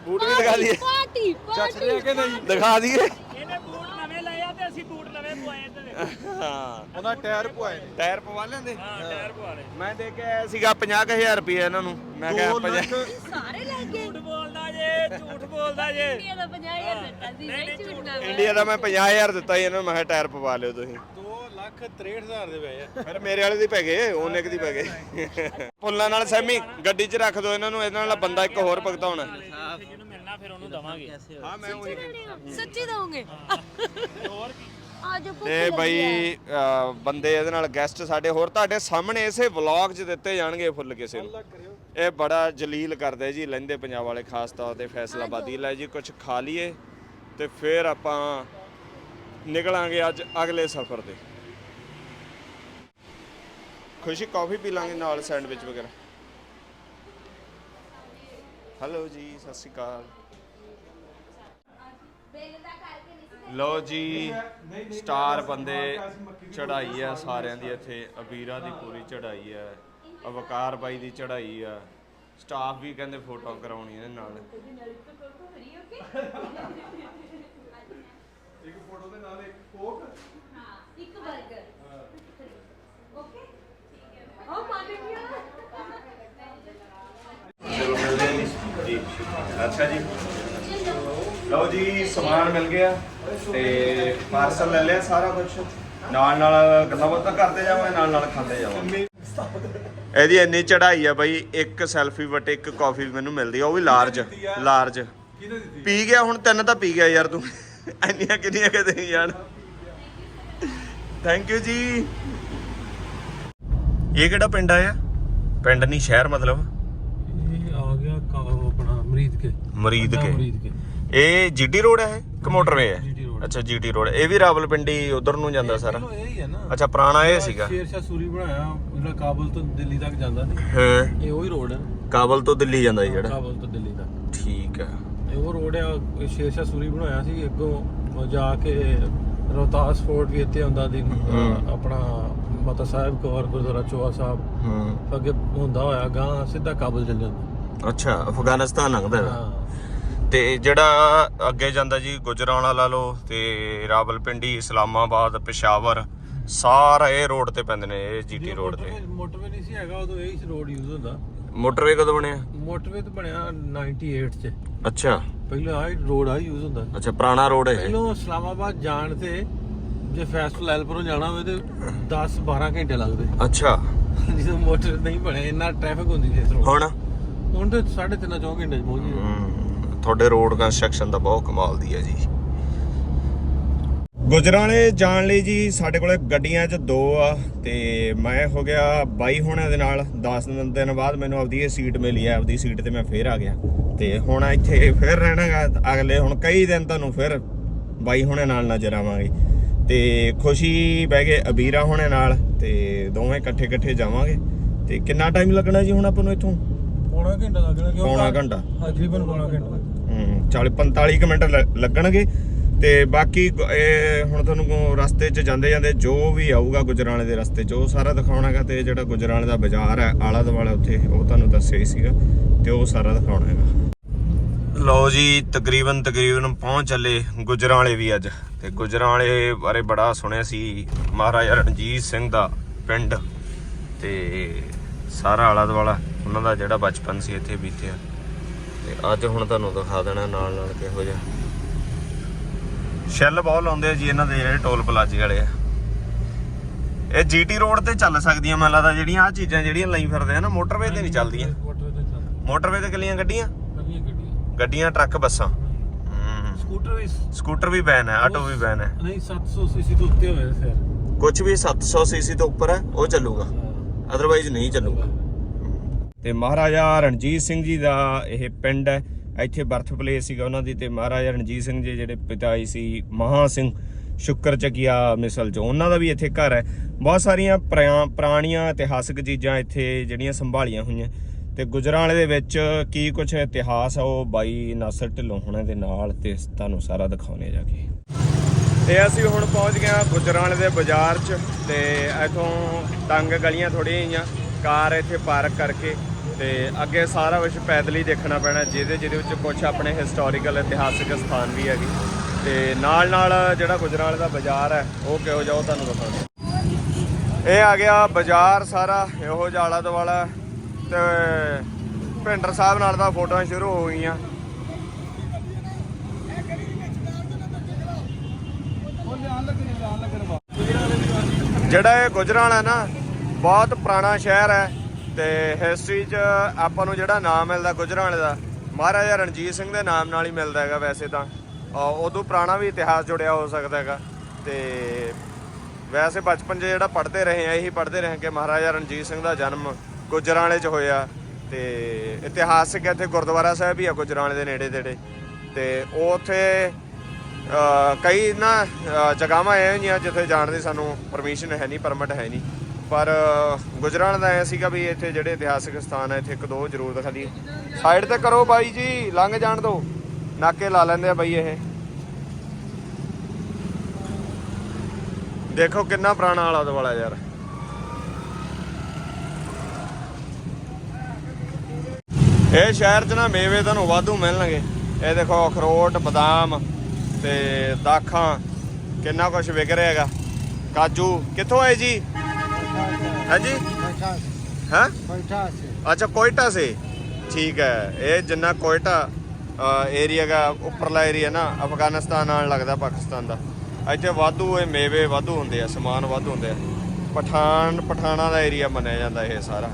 ਬੂਟ ਵੀ ਦਿਖਾ ਦਈਏ ਪਾਰਟੀ ਪਾਰਟੀ ਕਿ ਨਹੀਂ। ਦਿਖਾ ਦਈਏ। ਇਹਨੇ ਬੂਟ ਨਵੇਂ ਲਏ ਤੇ ਅਸੀਂ ਬੂਟ ਨਵੇਂ ਪਵਾਏ ਤੇ ਹਾਂ। ਉਹਨਾਂ ਟਾਇਰ ਪਵਾਏ ਟਾਇਰ ਪਵਾ ਲੈਂਦੇ? ਹਾਂ ਟਾਇਰ ਪਵਾ ਲਏ। ਮੈਂ ਦੇ ਕੇ ਆਇਆ ਸੀਗਾ 50000 ਰੁਪਏ ਇਹਨਾਂ ਨੂੰ। ਮੈਂ ਕਿਹਾ 50 ਸਾਰੇ ਲੈ ਗਏ ਝੂਠ ਬੋਲਦਾ ਜੇ ਝੂਠ ਬੋਲਦਾ ਜੇ। ਇੰਡੀਆ ਦਾ 50000 ਦਿੱਤਾ ਸੀ ਨਹੀਂ ਝੂਠ ਨਾ ਇੰਡੀਆ ਦਾ ਮੈਂ 50000 ਦਿੱਤਾ ਸੀ ਇਹਨਾਂ ਨੂੰ ਮੈਂ ਕਿਹਾ ਟਾਇਰ ਪਵਾ ਲਿਓ ਤੁਸੀਂ। 2 ਲੱਖ 63000 ਦੇ ਪਏ ਆ। ਫਿਰ ਮੇਰੇ ਵਾਲੇ ਦੀ ਪੈ ਗਏ ਉਹਨੇ ਦੀ ਪੈ ਗਏ। ਫੁੱਲਾਂ ਨਾਲ ਸੈਮੀ ਗੱਡੀ 'ਚ ਰੱਖ ਦਿਓ ਇਹਨਾਂ ਨੂੰ ਇਹਨਾਂ ਨਾਲ ਬੰਦਾ ਇੱਕ ਹੋਰ ਭਗਤਾ ਮਿਲਣਾ ਫਿਰ ਉਹਨੂੰ ਦਵਾਂਗੇ। ਹਾਂ ਮੈਂ ਉਹੀ ਸੱਚੀ ਦਊਂਗੇ ਹੋਰ ਕੀ? ਆਜੋ ਭੁੱਖ ਤੇ ਬਈ ਅਹ, ਬੰਦੇ ਇਹਦੇ ਨਾਲ ਗੈਸਟ ਸਾਡੇ ਹੋਰ ਤੁਹਾਡੇ ਸਾਹਮਣੇ ਇਸੇ ਵਲੌਗ 'ਚ ਦਿੱਤੇ ਜਾਣਗੇ ਫੁੱਲ ਕਿਸੇ ਨੂੰ। ਇਹ ਬੜਾ ਜਲੀਲ ਕਰਦੇ ਜੀ ਲਹਿੰਦੇ ਪੰਜਾਬ ਵਾਲੇ ਖਾਸ ਤੌਰ ਤੇ ਫੈਸਲਾਬਾਦੀ ਲੈ ਜੀ ਕੁਝ ਖਾ ਲਈਏ ਤੇ ਫਿਰ ਆਪਾਂ ਨਿਕਲਾਂਗੇ ਅੱਜ ਅਗਲੇ ਸਫ਼ਰ ਤੇ। ਖੁਸ਼ੀ ਕਾਫੀ ਪੀ ਲਾਂਗੇ ਨਾਲ ਸੈਂਡਵਿਚ ਵਗੈਰਾ। ਹੈਲੋ ਜੀ ਸਤਿ ਸ਼੍ਰੀ ਅਕਾਲ। ਲੋ ਜੀ ਸਟਾਰ ਬੰਦੇ ਚੜਾਈ ਆ ਸਾਰਿਆਂ ਦੀ ਇੱਥੇ ਅਬੀਰਾ ਦੀ ਪੂਰੀ ਚੜਾਈ ਆ ਅਵਕਾਰ ਬਾਈ ਦੀ ਚੜਾਈ ਆ ਸਟਾਫ ਵੀ ਕਹਿੰਦੇ ਫੋਟੋ ਕਰਾਉਣੀ ਇਹਦੇ ਨਾਲ। ਇੱਕ ਫੋਟੋ ਦੇ ਨਾਲ ਇੱਕ ਕੋਕ ਇੱਕ 버ਗਰ ਓਕੇ? ਉਹ ਮਾਨੇ ਚਲੋ ਮਿਲਦੇ ਹਾਂ ਜੀ। ਜੀ। ਅੱਛਾ ਜੀ। ਲਓ ਜੀ ਸਮਾਨ ਮਿਲ ਗਿਆ ਤੇ ਪਾਰਸਲ ਲੈ ਲਿਆ ਸਾਰਾ ਕੁਝ ਨਾਲ ਨਾਲ ਗੱਲਾਂ ਬਾਤਾਂ ਕਰਦੇ ਜਾਵਾਂਗੇ ਨਾਲ ਨਾਲ ਖਾਂਦੇ ਜਾਵਾਂਗੇ। ਇਹਦੀ ਇੰਨੀ ਚੜਾਈ ਆ ਬਈ ਇੱਕ ਸੈਲਫੀ ਵਟੇ ਇੱਕ ਕਾਫੀ ਮੈਨੂੰ ਮਿਲਦੀ ਆ ਉਹ ਵੀ ਲਾਰਜ ਲਾਰਜ ਪੀ ਗਿਆ ਹੁਣ ਤਿੰਨ ਤਾਂ ਪੀ ਗਿਆ ਯਾਰ ਤੂੰ। ਇੰਨੀਆਂ ਕਿੰਨੀਆਂ ਕਿਤੇ ਯਾਰ ਥੈਂਕ ਯੂ ਜੀ। ਇਹ ਕਿਹੜਾ ਪਿੰਡ ਆਇਆ? ਪਿੰਡ ਨਹੀਂ ਸ਼ਹਿਰ ਮਤਲਬ? ਇਹ ਆ ਗਿਆ ਆਪਣਾ ਮਰੀਦ ਕੇ। ਮਰੀਦ ਵੱਡਾ ਕੇ। ਮਰੀਦ ਕੇ। ਇਹ ਜੀਟੀ ਰੋਡ ਹੈ ਕਿ ਮੋਟਰਵੇ ਹੈ। ਅੱਛਾ ਜੀਟੀ ਰੋਡ। ਇਹ ਵੀ ਰਾਵਲਪਿੰਡੀ ਉਧਰ ਨੂੰ ਜਾਂਦਾ ਸਾਰਾ? ਚਲੋ ਇਹ ਹੀ ਹੈ ਨਾ। ਅੱਛਾ ਪੁਰਾਣਾ ਇਹ ਸੀਗਾ। ਸ਼ੇਰ ਸ਼ਾਹ ਸੂਰੀ ਬਣਾਇਆ ਜਿਹੜਾ ਕਾਬਲ ਤੋਂ ਦਿੱਲੀ ਤੱਕ ਜਾਂਦਾ ਸੀ। ਹਾਂ। ਇਹ ਉਹੀ ਰੋਡ ਹੈ। ਕਾਬਲ ਤੋਂ ਦਿੱਲੀ ਜਾਂਦਾ ਸੀ ਜਿਹੜਾ? ਕਾਬਲ ਤੋਂ ਦਿੱਲੀ ਤੱਕ। ਠੀਕ ਆ ਇਹ ਉਹ ਰੋਡ ਆ ਇਹ ਸ਼ੇਰ ਸ਼ਾਹ ਸੂਰੀ ਬਣਾਇਆ ਸੀ ਅੱਗੋਂ ਉਹ ਜਾ ਕੇ ਰੋਹਤਾਸ ਫੋਰਟ ਵੀ ਇੱਥੇ ਹੁੰਦਾ ਦੀ। ਆਪਣਾ ਮਾਤਾ ਸਾਹਿਬ ਕੌਰ ਗੁਰਦੁਆਰਾ ਚੋਆ ਸਾਹਿਬ। ਹੂੰ। ਅੱਗੇ ਹੁੰਦਾ ਹੋਇਆ ਗਾਂ ਸਿੱਧਾ ਕਾਬਲ ਚੱਲ ਜਾਂਦਾ। ਅੱਛਾ ਅਫਗਾਨਿਸਤਾਨ ਲੰਘਦਾ ਹੈ। ਹਾਂ ਤੇ ਜਿਹੜਾ ਅੱਗੇ ਜਾਂਦਾ ਜੀ ਗੁਜਰਾਣਾ ਲਾ ਲਓ ਤੇ ਰਾਵਲਪਿੰਡੀ ਇਸਲਾਮਾਬਾਦ ਪਿਸ਼ਾਵਰ ਸਾਰਾ ਇਹ ਰੋਡ ਤੇ ਪੈਂਦੇ ਨੇ ਇਹ ਜੀਟੀ ਰੋਡ ਤੇ। ਮੋਟਰਵੇ- ਨਹੀਂ ਸੀ ਹੈਗਾ ਉਦੋਂ ਇਹ ਰੋਡ ਯੂਜ਼ ਹੁੰਦਾ। ਮੋਟਰਵੇ ਕਦੋਂ ਬਣਿਆ? ਮੋਟਰਵੇ ਤਾਂ ਬਣਿਆ 98 ਚ। ਅੱਛਾ। ਪਹਿਲਾਂ ਆ ਰੋਡ ਆ ਯੂਜ਼ ਹੁੰਦਾ। ਅੱਛਾ ਪੁਰਾਣਾ ਰੋਡ ਹੈ ਇਹ। ਪਹਿਲਾਂ ਇਸਲਾਮਾਬਾਦ ਜਾਣ ਤੇ ਜੇ ਫੈਸਟਲ ਐਲਪੁਰੋਂ ਜਾਣਾ ਹੋਵੇ ਤੇ 10 12 ਘੰਟੇ ਲੱਗਦੇ। ਅੱਛਾ। ਜਦੋਂ ਮੋਟਰ ਨਹੀਂ ਬਣਿਆ ਇੰਨਾ ਟ੍ਰੈਫਿਕ ਹੁੰਦੀ ਸੀ ਇਸ ਰੋਡ ਹੁਣ? ਹੁਣ ਤੇ 3.5 4 ਘੰਟੇ ਚ ਪਹੁੰਚ ਤੁਹਾਡੇ ਰੋਡ ਕੰਸਟਰਕਸ਼ਨ ਦਾ ਬਹੁਤ ਕਮਾਲ ਦੀ ਹੈ ਜੀ। ਗੁਜਰਾਲੇ ਜਾਣ ਲਈ ਜੀ ਸਾਡੇ ਕੋਲੇ ਗੱਡੀਆਂ 'ਚ ਦੋ ਆ ਤੇ ਮੈਂ ਹੋ ਗਿਆ ਬਾਈ ਹੋਣਾਂ ਦੇ ਨਾਲ। 10 ਦਿਨ ਬਾਅਦ ਮੈਨੂੰ ਆਪਦੀ ਇਹ ਸੀਟ ਮਿਲੀ ਆ ਆਪਦੀ ਸੀਟ ਤੇ ਮੈਂ ਫੇਰ ਆ ਗਿਆ। ਤੇ ਹੁਣ ਇੱਥੇ ਫੇਰ ਰਹਿਣਾਗਾ ਅਗਲੇ ਹੁਣ ਕਈ ਦਿਨ ਤੁਹਾਨੂੰ ਫਿਰ ਬਾਈ ਹੋਣੇ ਨਾਲ ਨਜ਼ਰ ਆਵਾਂਗੇ। ਤੇ ਖੁਸ਼ੀ ਬਹਿ ਗਏ ਅਬੀਰਾ ਹੋਣੇ ਨਾਲ ਤੇ ਦੋਵੇਂ ਇਕੱਠੇ ਇਕੱਠੇ ਜਾਵਾਂਗੇ। ਤੇ ਕਿੰਨਾ ਟਾਈਮ ਲੱਗਣਾ ਜੀ ਹੁਣ ਆਪਾਂ ਨੂੰ ਇੱਥੋਂ? ਪੌਣਾ ਘੰਟਾ ਲੱਗਣਾ ਕਿਉਂ ਪੌਣਾ ਘੰਟਾ। ਤਕਰੀਬਨ ਪੌਣਾ ਘੰਟਾ। 40 45 ਕੁ ਮਿੰਟ ਲ- ਲੱਗਣਗੇ। ਤੇ ਬਾਕੀ ਗ- ਇਹ ਹੁਣ ਤੁਹਾਨੂੰ ਰਸਤੇ 'ਚ ਜਾਂਦੇ ਜਾਂਦੇ ਜੋ ਵੀ ਆਊਗਾ ਗੁਜਰਾਲੇ ਦੇ ਰਸਤੇ 'ਚ ਉਹ ਸਾਰਾ ਦਿਖਾਉਣਾਗਾ ਤੇ ਜਿਹੜਾ ਗੁਜਰਾਲੇ ਦਾ ਬਾਜ਼ਾਰ ਹੈ ਆਲਾ ਦੁਆਲਾ ਉੱਥੇ ਉਹ ਤੁਹਾਨੂੰ ਦੱਸਿਆ ਹੀ ਸੀਗਾ ਤੇ ਉਹ ਸਾਰਾ ਦਿਖਾਉਣਾ ਹੈਗਾ। ਲਓ ਜੀ, ਤਕਰੀਬਨ ਤਕਰੀਬਨ ਪਹੁੰਚ ਚੱਲੇ ਗੁਜਰਾਲੇ ਵੀ ਅੱਜ। ਤੇ ਗੁਜਰਾਲੇ ਬਾਰੇ ਬੜਾ ਸੁਣਿਆ ਸੀ ਮਹਾਰਾਜਾ ਰਣਜੀਤ ਸਿੰਘ ਦਾ ਪਿੰਡ ਤੇ ਸਾਰਾ ਆਲਾ ਦੁਆਲਾ ਉਹਨਾਂ ਦਾ ਜਿਹੜਾ ਬਚਪਨ ਸੀ, ਇੱਥੇ ਬੀਤਿਆ। ਤੇ ਅੱਜ ਹੁਣ ਤੁਹਾਨੂੰ ਦਿਖਾ ਦੇਣਾ ਨਾਲ ਨਾਲ ਕਿਹੋ ਜਿਹਾ। ਸ਼ੈੱਲ ਬਹੁਤ ਲਾਉਂਦੇ ਆ ਜੀ ਇਹਨਾਂ ਦੇ ਜਿਹੜੇ ਟੋਲ ਪਲਾਜ਼ੇ ਵਾਲੇ ਆ। ਇਹ ਜੀਟੀ ਰੋਡ ਤੇ ਚੱਲ ਸਕਦੀਆਂ ਮੈਨੂੰ ਲੱਗਦਾ ਜਿਹੜੀਆਂ ਆ ਚੀਜ਼ਾਂ ਜਿਹੜੀਆਂ ਲਈ ਫਿਰਦੇ ਆ ਨਾ ਮੋਟਰਵੇ ਤੇ ਨਹੀਂ ਚੱਲਦੀਆਂ। ਮੋਟਰਵੇ ਤੇ ਕੱਲੀਆਂ ਗੱਡੀਆਂ? ਗੱਡੀਆਂ ਗੱਡੀਆਂ। ਟਰੱਕ ਬੱਸਾਂ। ਸਕੂਟਰ ਵੀ ਸਕੂਟਰ ਵੀ ਬੈਨ ਹੈ ਆਟੋ ਵੀ ਬੈਨ ਹੈ। ਨਹੀਂ 700 ਸੀਸੀ ਤੋਂ ਉੱਤੇ ਹੋਵੇ ਫਿਰ ਕੁਝ ਵੀ 700 ਸੀਸੀ ਤੋਂ ਉੱਪਰ ਹੈ ਉਹ ਚੱਲੂਗਾ। ਅਦਰਵਾਈਜ਼ ਨਹੀਂ ਚੱਲੂਗਾ। ਤੇ ਮਹਾਰਾਜਾ ਰਣਜੀਤ ਸਿੰਘ ਜੀ ਦਾ ਇਹ ਪਿੰਡ ਹੈ। ਇੱਥੇ ਬਰਥ ਪਲੇਸ ਸੀਗਾ ਉਹਨਾਂ ਦੀ ਤੇ ਮਹਾਰਾਜਾ ਰਣਜੀਤ ਸਿੰਘ ਜੀ ਜਿਹੜੇ ਪਿਤਾ ਜੀ ਸੀ, ਮਹਾ ਸਿੰਘ ਸ਼ੁਕਰ ਚੱਕੀਆ ਮਿਸਲ ਚ। ਉਹਨਾਂ ਦਾ ਵੀ ਇੱਥੇ ਘਰ ਹੈ। ਬਹੁਤ ਸਾਰੀਆਂ ਪੁਰਾ- ਪੁਰਾਣੀਆਂ ਇਤਿਹਾਸਕ ਚੀਜ਼ਾਂ ਇੱਥੇ ਜਿਹੜੀਆਂ ਸੰਭਾਲੀਆਂ ਹੋਈਆਂ। ਤੇ ਗੁਜਰਾਂਵਾਲੇ ਦੇ ਵਿੱਚ ਕੀ ਕੁਝ ਇਤਿਹਾਸ ਆ ਉਹ ਬਾਈ ਨਾਸਰ ਢਿੱਲੋਂ ਹੁਣਾਂ ਦੇ ਨਾਲ ਤੇ ਤੁਹਾਨੂੰ ਸਾਰਾ ਦਿਖਾਉਣੇ ਜਾ ਕੇ। ਤੇ ਅਸੀਂ ਹੁਣ ਪਹੁੰਚ ਗਏ ਹਾਂ ਗੁਜਰਾਂਵਾਲੇ ਦੇ ਬਾਜ਼ਾਰ 'ਚ ਤੇ ਇਥੋਂ ਤੰਗ ਗਲੀਆਂ ਥੋੜੀਆਂ ਜਿਹੀਆਂ। ਕਾਰ ਇੱਥੇ ਪਾਰਕ ਕਰਕੇ ਤੇ ਅੱਗੇ ਸਾਰਾ ਕੁਝ ਪੈਦਲ ਹੀ ਦੇਖਣਾ ਪੈਣਾ, ਜਿਹਦੇ ਜਿਹਦੇ ਵਿੱਚ ਕੁਝ ਆਪਣੇ ਹਿਸਟੋਰੀਕਲ ਇਤਿਹਾਸਿਕ ਸਥਾਨ ਵੀ ਹੈਗੇ। ਤੇ ਨਾਲ ਨਾਲ ਜਿਹੜਾ ਗੁਜਰਾਲ ਦਾ ਬਾਜ਼ਾਰ ਹੈ, ਉਹ ਕਿਹੋ ਜਿਹਾ ਉਹ ਤੁਹਾਨੂੰ ਦੱਸਾਂਗੇ ਇਹ ਆ ਗਿਆ ਬਾਜ਼ਾਰ ਸਾਰਾ, ਇਹੋ ਜਿਹਾ ਆਲਾ ਦੁਆਲਾ। ਤੇ ਭਿੰਡਰ ਸਾਹਿਬ ਨਾਲ ਤਾਂ ਫੋਟੋਆਂ ਸ਼ੁਰੂ ਹੋ ਗਈਆਂ। ਜਿਹੜਾ ਇਹ ਗੁਜਰਾਲ ਹੈ ਨਾ ਬਹੁਤ ਪੁਰਾਣਾ ਸ਼ਹਿਰ ਹੈ ਤੇ ਹਿਸਟਰੀ 'ਚ ਆਪਾਂ ਨੂੰ ਜਿਹੜਾ ਨਾਮ ਮਿਲਦਾ ਗੁਜਰਾਲ ਦਾ ਮਹਾਰਾਜਾ ਰਣਜੀਤ ਸਿੰਘ ਦੇ ਨਾਮ ਨਾਲ ਹੀ ਮਿਲਦਾ ਹੈਗਾ ਵੈਸੇ ਤਾਂ। ਉਦੋਂ ਪੁਰਾਣਾ ਵੀ ਇਤਿਹਾਸ ਜੁੜਿਆ ਹੋ ਸਕਦਾ ਹੈਗਾ ਤੇ ਵੈਸੇ ਬਚਪਨ 'ਚ ਜਿਹੜਾ ਪੜ੍ਹਦੇ ਰਹੇ ਆ ਇਹੀ ਪੜ੍ਹਦੇ ਰਹੇ ਕਿ ਮਹਾਰਾਜਾ ਰਣਜੀਤ ਸਿੰਘ ਦਾ ਜਨਮ ਗੁਜਰਾਲੇ 'ਚ ਹੋਇਆ ਤੇ ਇਤਿਹਾਸਿਕ ਇੱਥੇ ਗੁਰਦੁਆਰਾ ਸਾਹਿਬ ਵੀ ਆ ਗੁਜਰਾਲੇ ਦੇ ਨੇੜੇ ਤੇੜੇ ਤੇ ਉਹ ਉੱਥੇ ਕਈ ਨਾ ਅ, ਜਗ੍ਹਾਵਾਂ ਐ ਜੀਆਂ ਜਿੱਥੇ ਜਾਣ ਦੀ ਸਾਨੂੰ ਪਰਮਿਸ਼ਨ ਹੈ ਨਹੀਂ ਪਰਮਿਟ ਹੈ ਨਹੀਂ। ਪਰ ਗੁਜਰਾਲ ਦਾ ਐ ਸੀਗਾ ਵੀ ਇੱਥੇ ਜਿਹੜੇ ਇਤਿਹਾਸਕ ਸਥਾਨ ਆ, ਇੱਥੇ ਇੱਕ ਦੋ ਜ਼ਰੂਰ ਦਿਖਾ ਦਈਏ। ਸਾਈਡ ਤੇ ਕਰੋ ਬਾਈ ਜੀ, ਲੰਘ ਜਾਣ ਦਿਓ ਨਾਕੇ ਲਾ ਲੈਂਦੇ ਆ ਬਾਈ ਇਹ। ਦੇਖੋ ਕਿੰਨਾ ਪੁਰਾਣਾ ਆਲਾ ਦੁਆਲਾ ਯਾਰ। ਇਹ ਸ਼ਹਿਰ 'ਚ ਨਾ ਮੇਵੇ ਤੁਹਾਨੂੰ ਵਾਧੂ ਮਿਲਣਗੇ। ਇਹ ਦੇਖੋ ਅਖਰੋਟ, ਬਦਾਮ ਤੇ ਦਾਖਾਂ। ਕਿੰਨਾ ਕੁਝ ਵਿਕ ਰਿਹਾ ਹੈਗਾ। ਕਾਜੂ, ਕਿੱਥੋਂ ਆਏ ਜੀ? ਹਾਂਜੀ? ਹਾਂ? ਅੱਛਾ ਕੋਇਟਾ ਸੇ। ਠੀਕ ਹੈ। ਇਹ ਜਿੰਨਾ ਕੋਇਟਾ ਏਰੀਆ ਦਾ ਉੱਪਰਲਾ ਏਰੀਆ ਨਾ ਅਫਗਾਨਿਸਤਾਨ ਨਾਲ ਲੱਗਦਾ ਪਾਕਿਸਤਾਨ ਦਾ। ਇੱਥੇ ਵਾਧੂ ਇਹ ਮੇਵੇ ਵਾਧੂ ਹੁੰਦੇ ਆ ਸਮਾਨ ਵਾਧੂ ਹੁੰਦੇ ਆ। ਪਠਾਨ ਪਠਾਣਾ ਦਾ ਏਰੀਆ ਮੰਨਿਆ ਜਾਂਦਾ ਇਹ ਸਾਰਾ।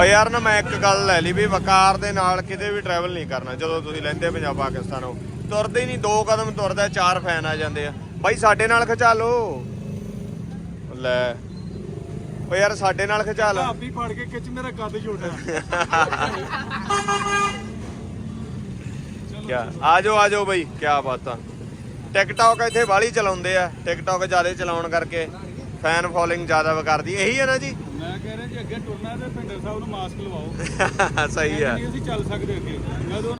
ਓ ਯਾਰ ਨਾ ਮੈਂ ਇੱਕ ਗੱਲ ਲੈ ਲਈ ਵੀ ਵਕਾਰ ਦੇ ਨਾਲ ਕਿਤੇ ਵੀ ਟਰੈਵਲ ਨਹੀਂ ਕਰਨਾ। ਜਦੋਂ ਤੁਸੀਂ ਲੈਂਦੇ ਪੰਜਾਬ ਪਾਕਿਸਤਾਨ ਹੋ ਤੁਰਦੇ ਹੀ ਨਹੀਂ ਦੋ ਕਦਮ ਤੁਰਦਾ ਚਾਰ ਫੈਨ ਆ ਜਾਂਦੇ ਆ। ਬਾਈ ਸਾਡੇ ਨਾਲ ਖਿਚਾ ਲਓ। ਲੈ। ਓ ਯਾਰ ਸਾਡੇ ਨਾਲ ਖਿਚਾ ਲਓ ਭਾਬੀ ਫੜ ਕੇ ਖਿੱਚ ਮੇਰਾ ਕੱਦ ਛੋਟਾ ਕਿਆ? ਆਜੋ ਆਜੋ ਬਈ ਕਿਆ ਬਾਤਾਂ ਟਿਕਟੌਕ ਇੱਥੇ ਬਾਲੀ ਚਲਾਉਂਦੇ ਆ। ਟਿਕਟੌਕ ਜ਼ਿਆਦਾ ਚਲਾਉਣ ਕਰਕੇ ਫੈਨ ਫੋਲੋਇੰਗ ਜ਼ਿਆਦਾ ਕਰਦੀ ਇਹੀ ਹੈ ਨਾ ਜੀ? ਮੈਂ ਕਹਿ ਰਿਹਾ ਜੀ ਅੱਗੇ ਟੁਰਨਾ ਤੇ ਭਿੰਦਰ ਸਾਹਿਬ ਨੂੰ ਮਾਸਕ ਲਵਾਓ। ਸਹੀ ਹੈ ਨਹੀਂ ਅਸੀਂ ਚੱਲ ਸਕਦੇ ਅੱਗੇ। ਮੈਂ ਉਦੋਂ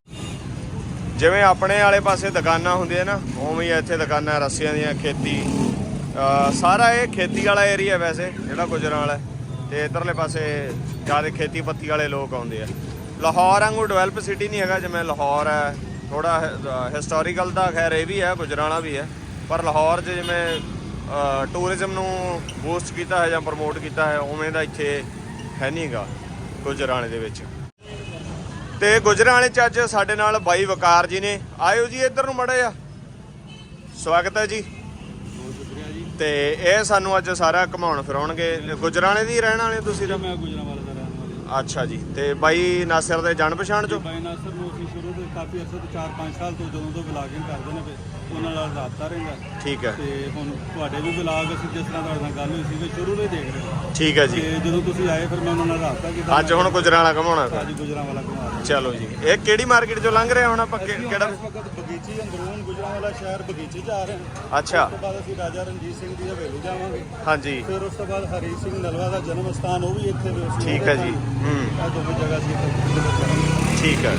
ਜਿਵੇਂ ਆਪਣੇ ਵਾਲੇ ਪਾਸੇ ਦੁਕਾਨਾਂ ਹੁੰਦੀਆਂ ਨਾ ਉਵੇਂ ਹੀ ਇੱਥੇ ਦੁਕਾਨਾਂ ਰੱਸਿਆਂ ਦੀਆਂ ਖੇਤੀ। ਸਾਰਾ ਇਹ ਖੇਤੀ ਵਾਲਾ ਏਰੀਆ ਵੈਸੇ, ਜਿਹੜਾ ਗੁਜਰਾਂ ਵਾਲਾ ਹੈ। ਤੇ ਇਧਰਲੇ ਪਾਸੇ ਜ਼ਿਆਦਾ ਖੇਤੀ ਪੱਤੀ ਵਾਲੇ ਲੋਕ ਆਉਂਦੇ ਆ। ਲਾਹੌਰ ਵਾਂਗੂ ਡਿਵੈਲਪ ਸਿਟੀ ਨਹੀਂ ਹੈਗਾ, ਜਿਵੇਂ ਲਾਹੌਰ ਹੈ ਥੋੜਾ ਹਿਸਟੋਰੀਕਲ ਦਾ ਖੈਰ ਇਹ ਵੀ ਹੈ ਗੁਜਰਾਣਾ ਵੀ ਹੈ। ਪਰ ਲਾਹੌਰ 'ਚ ਜਿਵੇਂ ਟੂਰਿਜ਼ਮ ਨੂੰ ਬੂਸਟ ਕੀਤਾ ਹੈ ਜਾਂ ਪ੍ਰਮੋਟ ਕੀਤਾ ਹੈ, ਉਵੇਂ ਦਾ ਇੱਥੇ ਹੈ ਨਹੀਂਗਾ ਗੁਜਰਾਣੇ ਦੇ ਵਿੱਚ। ਤੇ ਗੁਜਰਾਣੇ ਚ ਅੱਜ ਸਾਡੇ ਨਾਲ ਬਾਈ ਵਕਾਰ ਜੀ ਨੇ। ਆਇਓ ਜੀ ਇੱਧਰ ਨੂੰ ਮੜੇ ਆ। ਸਵਾਗਤ ਹੈ ਜੀ। ਤੇ ਇਹ ਸਾਨੂੰ ਅੱਜ ਸਾਰਾ ਘਮਾਉਣ ਫਿਰਾਉਣਗੇ। ਗੁਜਰਾਣੇ ਦੀ ਰਹਿਣ ਵਾਲੇ ਤੁਸੀਂ ਤਾਂ? ਮੈਂ ਗੁਜਰਾਂਵਾਲਾ ਦਾ ਰਹਿਣ ਵਾਲਾ ਅੱਛਾ ਜੀ ਤੇ ਬਾਈ ਨਾਸਿਰ ਦੇ ਜਾਣ ਪਛਾਣ ਚੋਂ? ਬਾਈ ਨਾਸਰ ਨੂੰ ਅਸੀਂ ਸ਼ੁਰੂ ਤੋਂ ਕਾਫੀ ਅਰਸੇ ਤੋਂ 4-5 ਸਾਲ ਤੋਂ ਜਦੋਂ ਤੋਂ ਵਲਾਗਿੰਗ ਕਰਦੇ ਨੇ ਫਿਰ ਉਹਨਾਂ ਨਾਲ ਰਾਬਤਾ ਰਹਿੰਦਾ। ਠੀਕ ਹੈ। ਤੇ ਹੁਣ ਤੁਹਾਡੇ ਵੀ ਵਲਾਗ ਅਸੀਂ ਜਿਸ ਤਰ੍ਹਾਂ ਤੁਹਾਡੇ ਨਾਲ ਗੱਲ ਹੋਈ ਸੀ ਵੀ ਸ਼ੁਰੂ ਤੋਂ ਦੇਖ ਰਹੇ ਹਾਂ। ਠੀਕ ਹੈ ਤੇ ਜੀ ਜਦੋਂ ਤੁਸੀਂ ਆਏ ਫਿਰ ਮੈਂ ਉਹਨਾਂ ਨਾਲ ਰਾਬਤਾ ਕੀਤਾ। ਅੱਜ ਹੁਣ ਗੁਜਰਾਣਾ ਘਮਾਉਣਾ ਅੱਜ ਗੁਜਰਾਂਵਾਲਾ ਘੁਮਾ ਰਹੇ ਚਲੋ ਜੀ ਇਹ ਕਿਹੜੀ ਮਾਰਕੀਟ ਚੋਂ ਲੰਘ ਰਹੇ ਹੁਣ ਆਪਾਂ? ਕਿਹੜਾ ਬਗੀਚੀ ਅੰਦਰੂਨ ਗੁਜਰਾਂਵਾਲਾ ਸ਼ਹਿਰ ਬਗੀਚੀ ਆ ਰਹੇ ਹਾਂ। ਅੱਛਾ। ਉਸ ਤੋਂ ਬਾਅਦ ਅਸੀਂ ਰਾਜਾ ਰਣਜੀਤ ਸਿੰਘ ਦੀ ਹਵੇਲੀ ਜਾਵਾਂਗੇ। ਹਾਂਜੀ। ਫਿਰ ਉਸ ਤੋਂ ਬਾਅਦ ਹਰੀ ਸਿੰਘ ਨਲਵਾ ਦਾ ਜਨਮ ਸਥਾਨ ਉਹ ਵੀ ਇੱਥੇ ਵੀ ਅਸੀਂ ਠੀਕ ਹੈ ਜੀ। ਹੂੰ। ਇਹ ਦੋਵੇਂ ਜਗ੍ਹਾ ਸੀ। ਠੀਕ ਹੈ।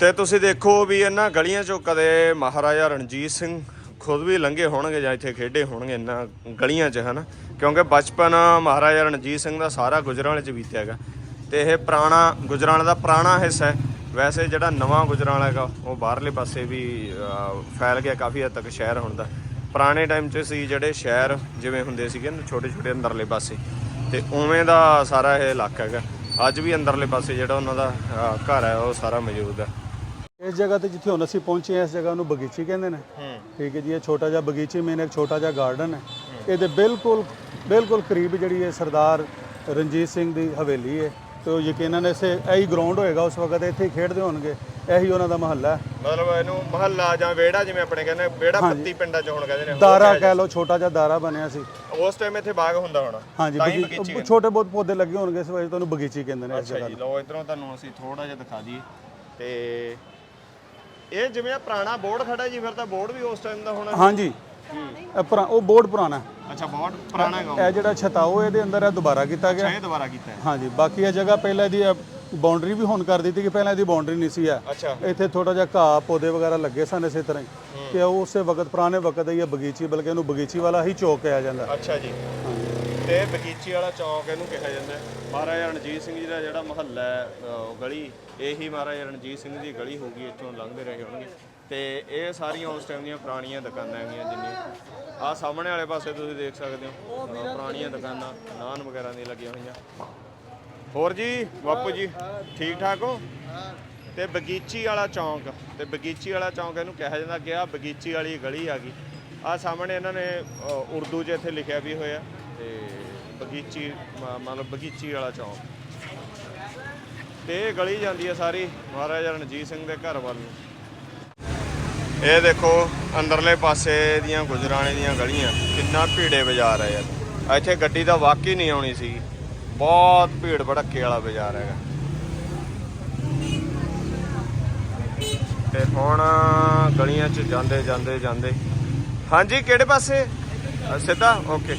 ਤੇ ਤੁਸੀਂ ਦੇਖੋ ਵੀ ਇਹਨਾਂ ਗਲੀਆਂ ਚੋਂ ਕਦੇ ਮਹਾਰਾਜਾ ਰਣਜੀਤ ਸਿੰਘ ਖੁਦ ਵੀ ਲੰਘੇ ਹੋਣਗੇ ਜਾਂ ਇੱਥੇ ਖੇਡੇ ਹੋਣਗੇ ਇਹਨਾਂ ਗਲੀਆਂ 'ਚ ਹਨਾ? ਕਿਉਂਕਿ ਬਚਪਨ ਮਹਾਰਾਜਾ ਰਣਜੀਤ ਸਿੰਘ ਦਾ ਸਾਰਾ ਗੁਜਰਾਂਵਾਲੇ 'ਚ ਬੀਤਿਆ ਹੈਗਾ। ਤੇ ਇਹ ਪੁਰਾਣਾ ਗੁਜਰਾਂਵਾਲੇ ਦਾ ਪੁਰਾਣਾ ਹਿੱਸਾ ਹੈ। ਵੈਸੇ ਜਿਹੜਾ ਨਵਾਂ ਗੁਜਰਾਂਵਾਲਾ ਹੈਗਾ ਉਹ ਬਾਹਰਲੇ ਪਾਸੇ ਵੀ ਫੈਲ ਗਿਆ ਕਾਫੀ ਹੱਦ ਤੱਕ ਸ਼ਹਿਰ ਹੁਣ ਦਾ। ਪੁਰਾਣੇ ਟਾਈਮ 'ਚ ਸੀ ਜਿਹੜੇ ਸ਼ਹਿਰ ਜਿਵੇਂ ਹੁੰਦੇ ਸੀਗੇ ਨਾ ਛੋਟੇ ਛੋਟੇ ਅੰਦਰਲੇ ਪਾਸੇ। ਤੇ ਉਵੇਂ ਦਾ ਸਾਰਾ ਇਹ ਇਲਾਕਾ ਹੈਗਾ। ਅੱਜ ਵੀ ਅੰਦਰਲੇ ਪਾਸੇ ਜਿਹੜਾ ਉਹਨਾਂ ਦਾ ਘਰ ਹੈ ਉਹ ਸਾਰਾ ਮੌਜੂਦ ਹੈ। ਇਸ ਜਗ੍ਹਾ ਤੇ ਜਿੱਥੇ ਹੁਣ ਅਸੀਂ ਪਹੁੰਚੇ ਹਾਂ ਇਸ ਜਗ੍ਹਾ ਨੂੰ ਬਗੀਚੀ ਕਹਿੰਦੇ ਨੇ। ਠੀਕ ਹੈ ਜੀ ਇਹ ਛੋਟਾ ਜਿਹਾ ਬਗੀਚੀ ਮੇਨ ਇੱਕ ਛੋਟਾ ਜਿਹਾ ਗਾਰਡਨ ਹੈ। ਇਹਦੇ ਬਿਲਕੁਲ ਬਿਲਕੁਲ ਕਰੀਬ ਜਿਹੜੀ ਹੈ ਸਰਦਾਰ ਰਣਜੀਤ ਸਿੰਘ ਦੀ ਹਵੇਲੀ ਹੈ। ਤੇ ਉਹ ਯਕੀਨਨ ਇਸੇ ਇਹੀ ਗਰਾਊਂਡ ਹੋਏਗਾ ਉਸ ਵਕਤ ਇੱਥੇ ਹੀ ਖੇਡਦੇ ਹੋਣਗੇ। ਇਹੀ ਉਹਨਾਂ ਦਾ ਮਹੱਲਾ ਹੈ। ਮਤਲਬ ਇਹਨੂੰ ਮਹੱਲਾ ਜਾਂ ਵਿਹੜਾ ਜਿਵੇਂ ਆਪਣੇ ਕਹਿੰਦੇ ਵਿਹੜਾ ਪੱਤੀ ਪਿੰਡਾਂ 'ਚ ਹੁਣ ਕਹਿੰਦੇ ਨੇ ਦਾਰਾ ਕਿਹਾ ਲਓ ਛੋਟਾ ਜਿਹਾ ਦਾਰਾ ਬਣਿਆ ਸੀ। ਉਸ ਟਾਈਮ ਇੱਥੇ ਬਾਗ ਹੁੰਦਾ ਹੋਣਾ ਹਾਂਜੀ ਤਾਂ ਹੀ ਬਗੀ- ਬਗੀਚੀ ਛੋਟੇ ਬਹੁਤ ਪੌਦੇ ਲੱਗੇ ਹੋਣਗੇ ਇਸ ਵਜ੍ਹਾ ਤੋਂ ਉਹਨੂੰ ਬਗੀਚੀ ਕਹਿੰਦੇ ਨੇ ਇਸ ਅੱਛਾ ਜਗ੍ਹਾ ਜੀ ਲਓ ਇਧਰੋਂ ਤੁਹਾਨੂੰ ਅਸੀਂ ਥੋੜਾ ਜਿਹਾ ਦਿਖਾ ਦਈਏ। ਤੇ ਇਹ ਜਿਵੇਂ ਆਹ ਪੁਰਾਣਾ ਬੋਰਡ ਖੜਾ ਜੀ ਫਿਰ ਤਾਂ ਬੋਰਡ ਵੀ ਉਸ ਟਾਈਮ ਦਾ ਹੋਣਾ ਹਾਂਜੀ। ਇਹ ਪੁਰਾ ਉਹ ਬੋਰਡ ਪੁਰਾਣਾ। ਹੈ। ਅੱਛਾ ਬਹੁਤ ਪੁਰਾਣਾ ਹੈਗਾ ਇਹ ਜਿਹੜਾ ਛਤਾਓ ਇਹਦੇ ਅੰਦਰ ਇਹ ਦੁਬਾਰਾ ਕੀਤਾ ਗਿਆ। ਇਹ ਦੁਬਾਰਾ ਕੀਤਾ ਹੈ। ਹਾਂਜੀ ਬਾਕੀ ਇਹ ਜਗ੍ਹਾ ਪਹਿਲਾਂ ਦੀ ਬਾਉਂਡਰੀ ਵੀ ਹੁਣ ਕਰ ਦਿੱਤੀ ਕਿ ਪਹਿਲਾਂ ਇਹਦੀ ਬਾਉਂਡਰੀ ਨਹੀਂ ਸੀ ਆ। ਅੱਛਾ। ਇੱਥੇ ਥੋੜਾ ਜਿਹਾ ਘਾਹ ਪੌਦੇ ਵਗੈਰਾ ਲੱਗੇ ਸਨ ਇਸੇ ਤਰ੍ਹਾਂ ਹੀ। ਤੇ ਉਹ ਉਸੇ ਵਕਤ ਪੁਰਾਣੇ ਵਕਤ ਦਾ ਹੀ ਇਹ ਬਗੀਚੀ ਬਲਕਿ ਇਹਨੂੰ ਬਗੀਚੀ ਵਾਲਾ ਹੀ ਚੌਕ ਕਿਹਾ ਜਾਂਦਾ। ਅੱਛਾ ਜੀ। ਤੇ ਬਗੀਚੀ ਵਾਲਾ ਚੌਕ ਇਹਨੂੰ ਕਿਹਾ ਜਾਂਦਾ ਹੈ। ਮਹਾਰਾਜਾ ਰਣਜੀਤ ਸਿੰਘ ਜੀ ਦਾ ਜਿਹੜਾ ਮਹੱਲਾ ਹੈ ਅ, ਉਹ ਗਲੀ ਇਹੀ ਮਹਾਰਾਜਾ ਰਣਜੀਤ ਸਿੰਘ ਦੀ ਗਲੀ ਹੋਊਗੀ ਇੱਥੋਂ ਲੰਘਦੇ ਰਹੇ ਹੋਣਗੇ। ਤੇ ਇਹ ਸਾਰੀਆਂ ਉਸ ਟਾਈਮ ਦੀਆਂ ਪੁਰਾਣੀਆਂ ਦੁਕਾਨਾਂ ਹੈਗੀਆਂ ਜਿੰਨੀਆਂ। ਆਹ ਸਾਹਮਣੇ ਵਾਲੇ ਪਾਸੇ ਤੁਸੀਂ ਦੇਖ ਸਕਦੇ ਹੋ। ਅ, ਪੁਰਾਣੀਆਂ ਦੁਕਾਨਾਂ ਨਾਨ ਵਗੈਰਾ ਦੀਆਂ ਲੱਗੀਆਂ ਹੋਈਆਂ। ਹੋਰ ਜੀ ਬਾਪੂ ਜੀ ਠੀਕ ਠਾਕ ਹੋ? ਤੇ ਬਗੀਚੀ ਵਾਲਾ ਚੌਂਕ ਤੇ ਬਗੀਚੀ ਵਾਲਾ ਚੌਂਕ ਇਹਨੂੰ ਕਿਹਾ ਜਾਂਦਾ ਕਿ ਆ ਬਗੀਚੀ ਵਾਲੀ ਗਲੀ ਆ ਗਈ। ਆ ਸਾਹਮਣੇ ਇਹਨਾਂ ਨੇ ਅ, ਉਰਦੂ 'ਚ ਇੱਥੇ ਲਿਖਿਆ ਵੀ ਹੋਇਆ ਤੇ ਬਗੀਚੀ ਮ- ਮਤਲਬ ਬਗੀਚੀ ਵਾਲਾ ਚੌਂਕ। ਤੇ ਇਹ ਗਲੀ ਜਾਂਦੀ ਹੈ ਸਾਰੀ ਮਹਾਰਾਜਾ ਰਣਜੀਤ ਸਿੰਘ ਦੇ ਘਰ ਵੱਲ ਨੂੰ। ਇਹ ਦੇਖੋ, ਅੰਦਰਲੇ ਪਾਸੇ ਦੀਆਂ ਗੁਜਰਾਣੇ ਦੀਆਂ ਗਲੀਆਂ, ਕਿੰਨਾ ਭੀੜੇ ਬਾਜ਼ਾਰ ਹੈ ਯਾਰ। ਇੱਥੇ ਗੱਡੀ ਤਾਂ ਵਾਕਈ ਨਹੀਂ ਆਉਣੀ ਸੀ। ਬਹੁਤ ਭੀੜ ਭੜੱਕੇ ਵਾਲਾ ਬਾਜ਼ਾਰ ਹੈਗਾ। ਤੇ ਹੁਣ ਗਲੀਆਂ 'ਚ ਜਾਂਦੇ ਜਾਂਦੇ ਜਾਂਦੇ। ਹਾਂਜੀ, ਕਿਹੜੇ ਪਾਸੇ? ਸਿੱਧਾ? ਓਕੇ।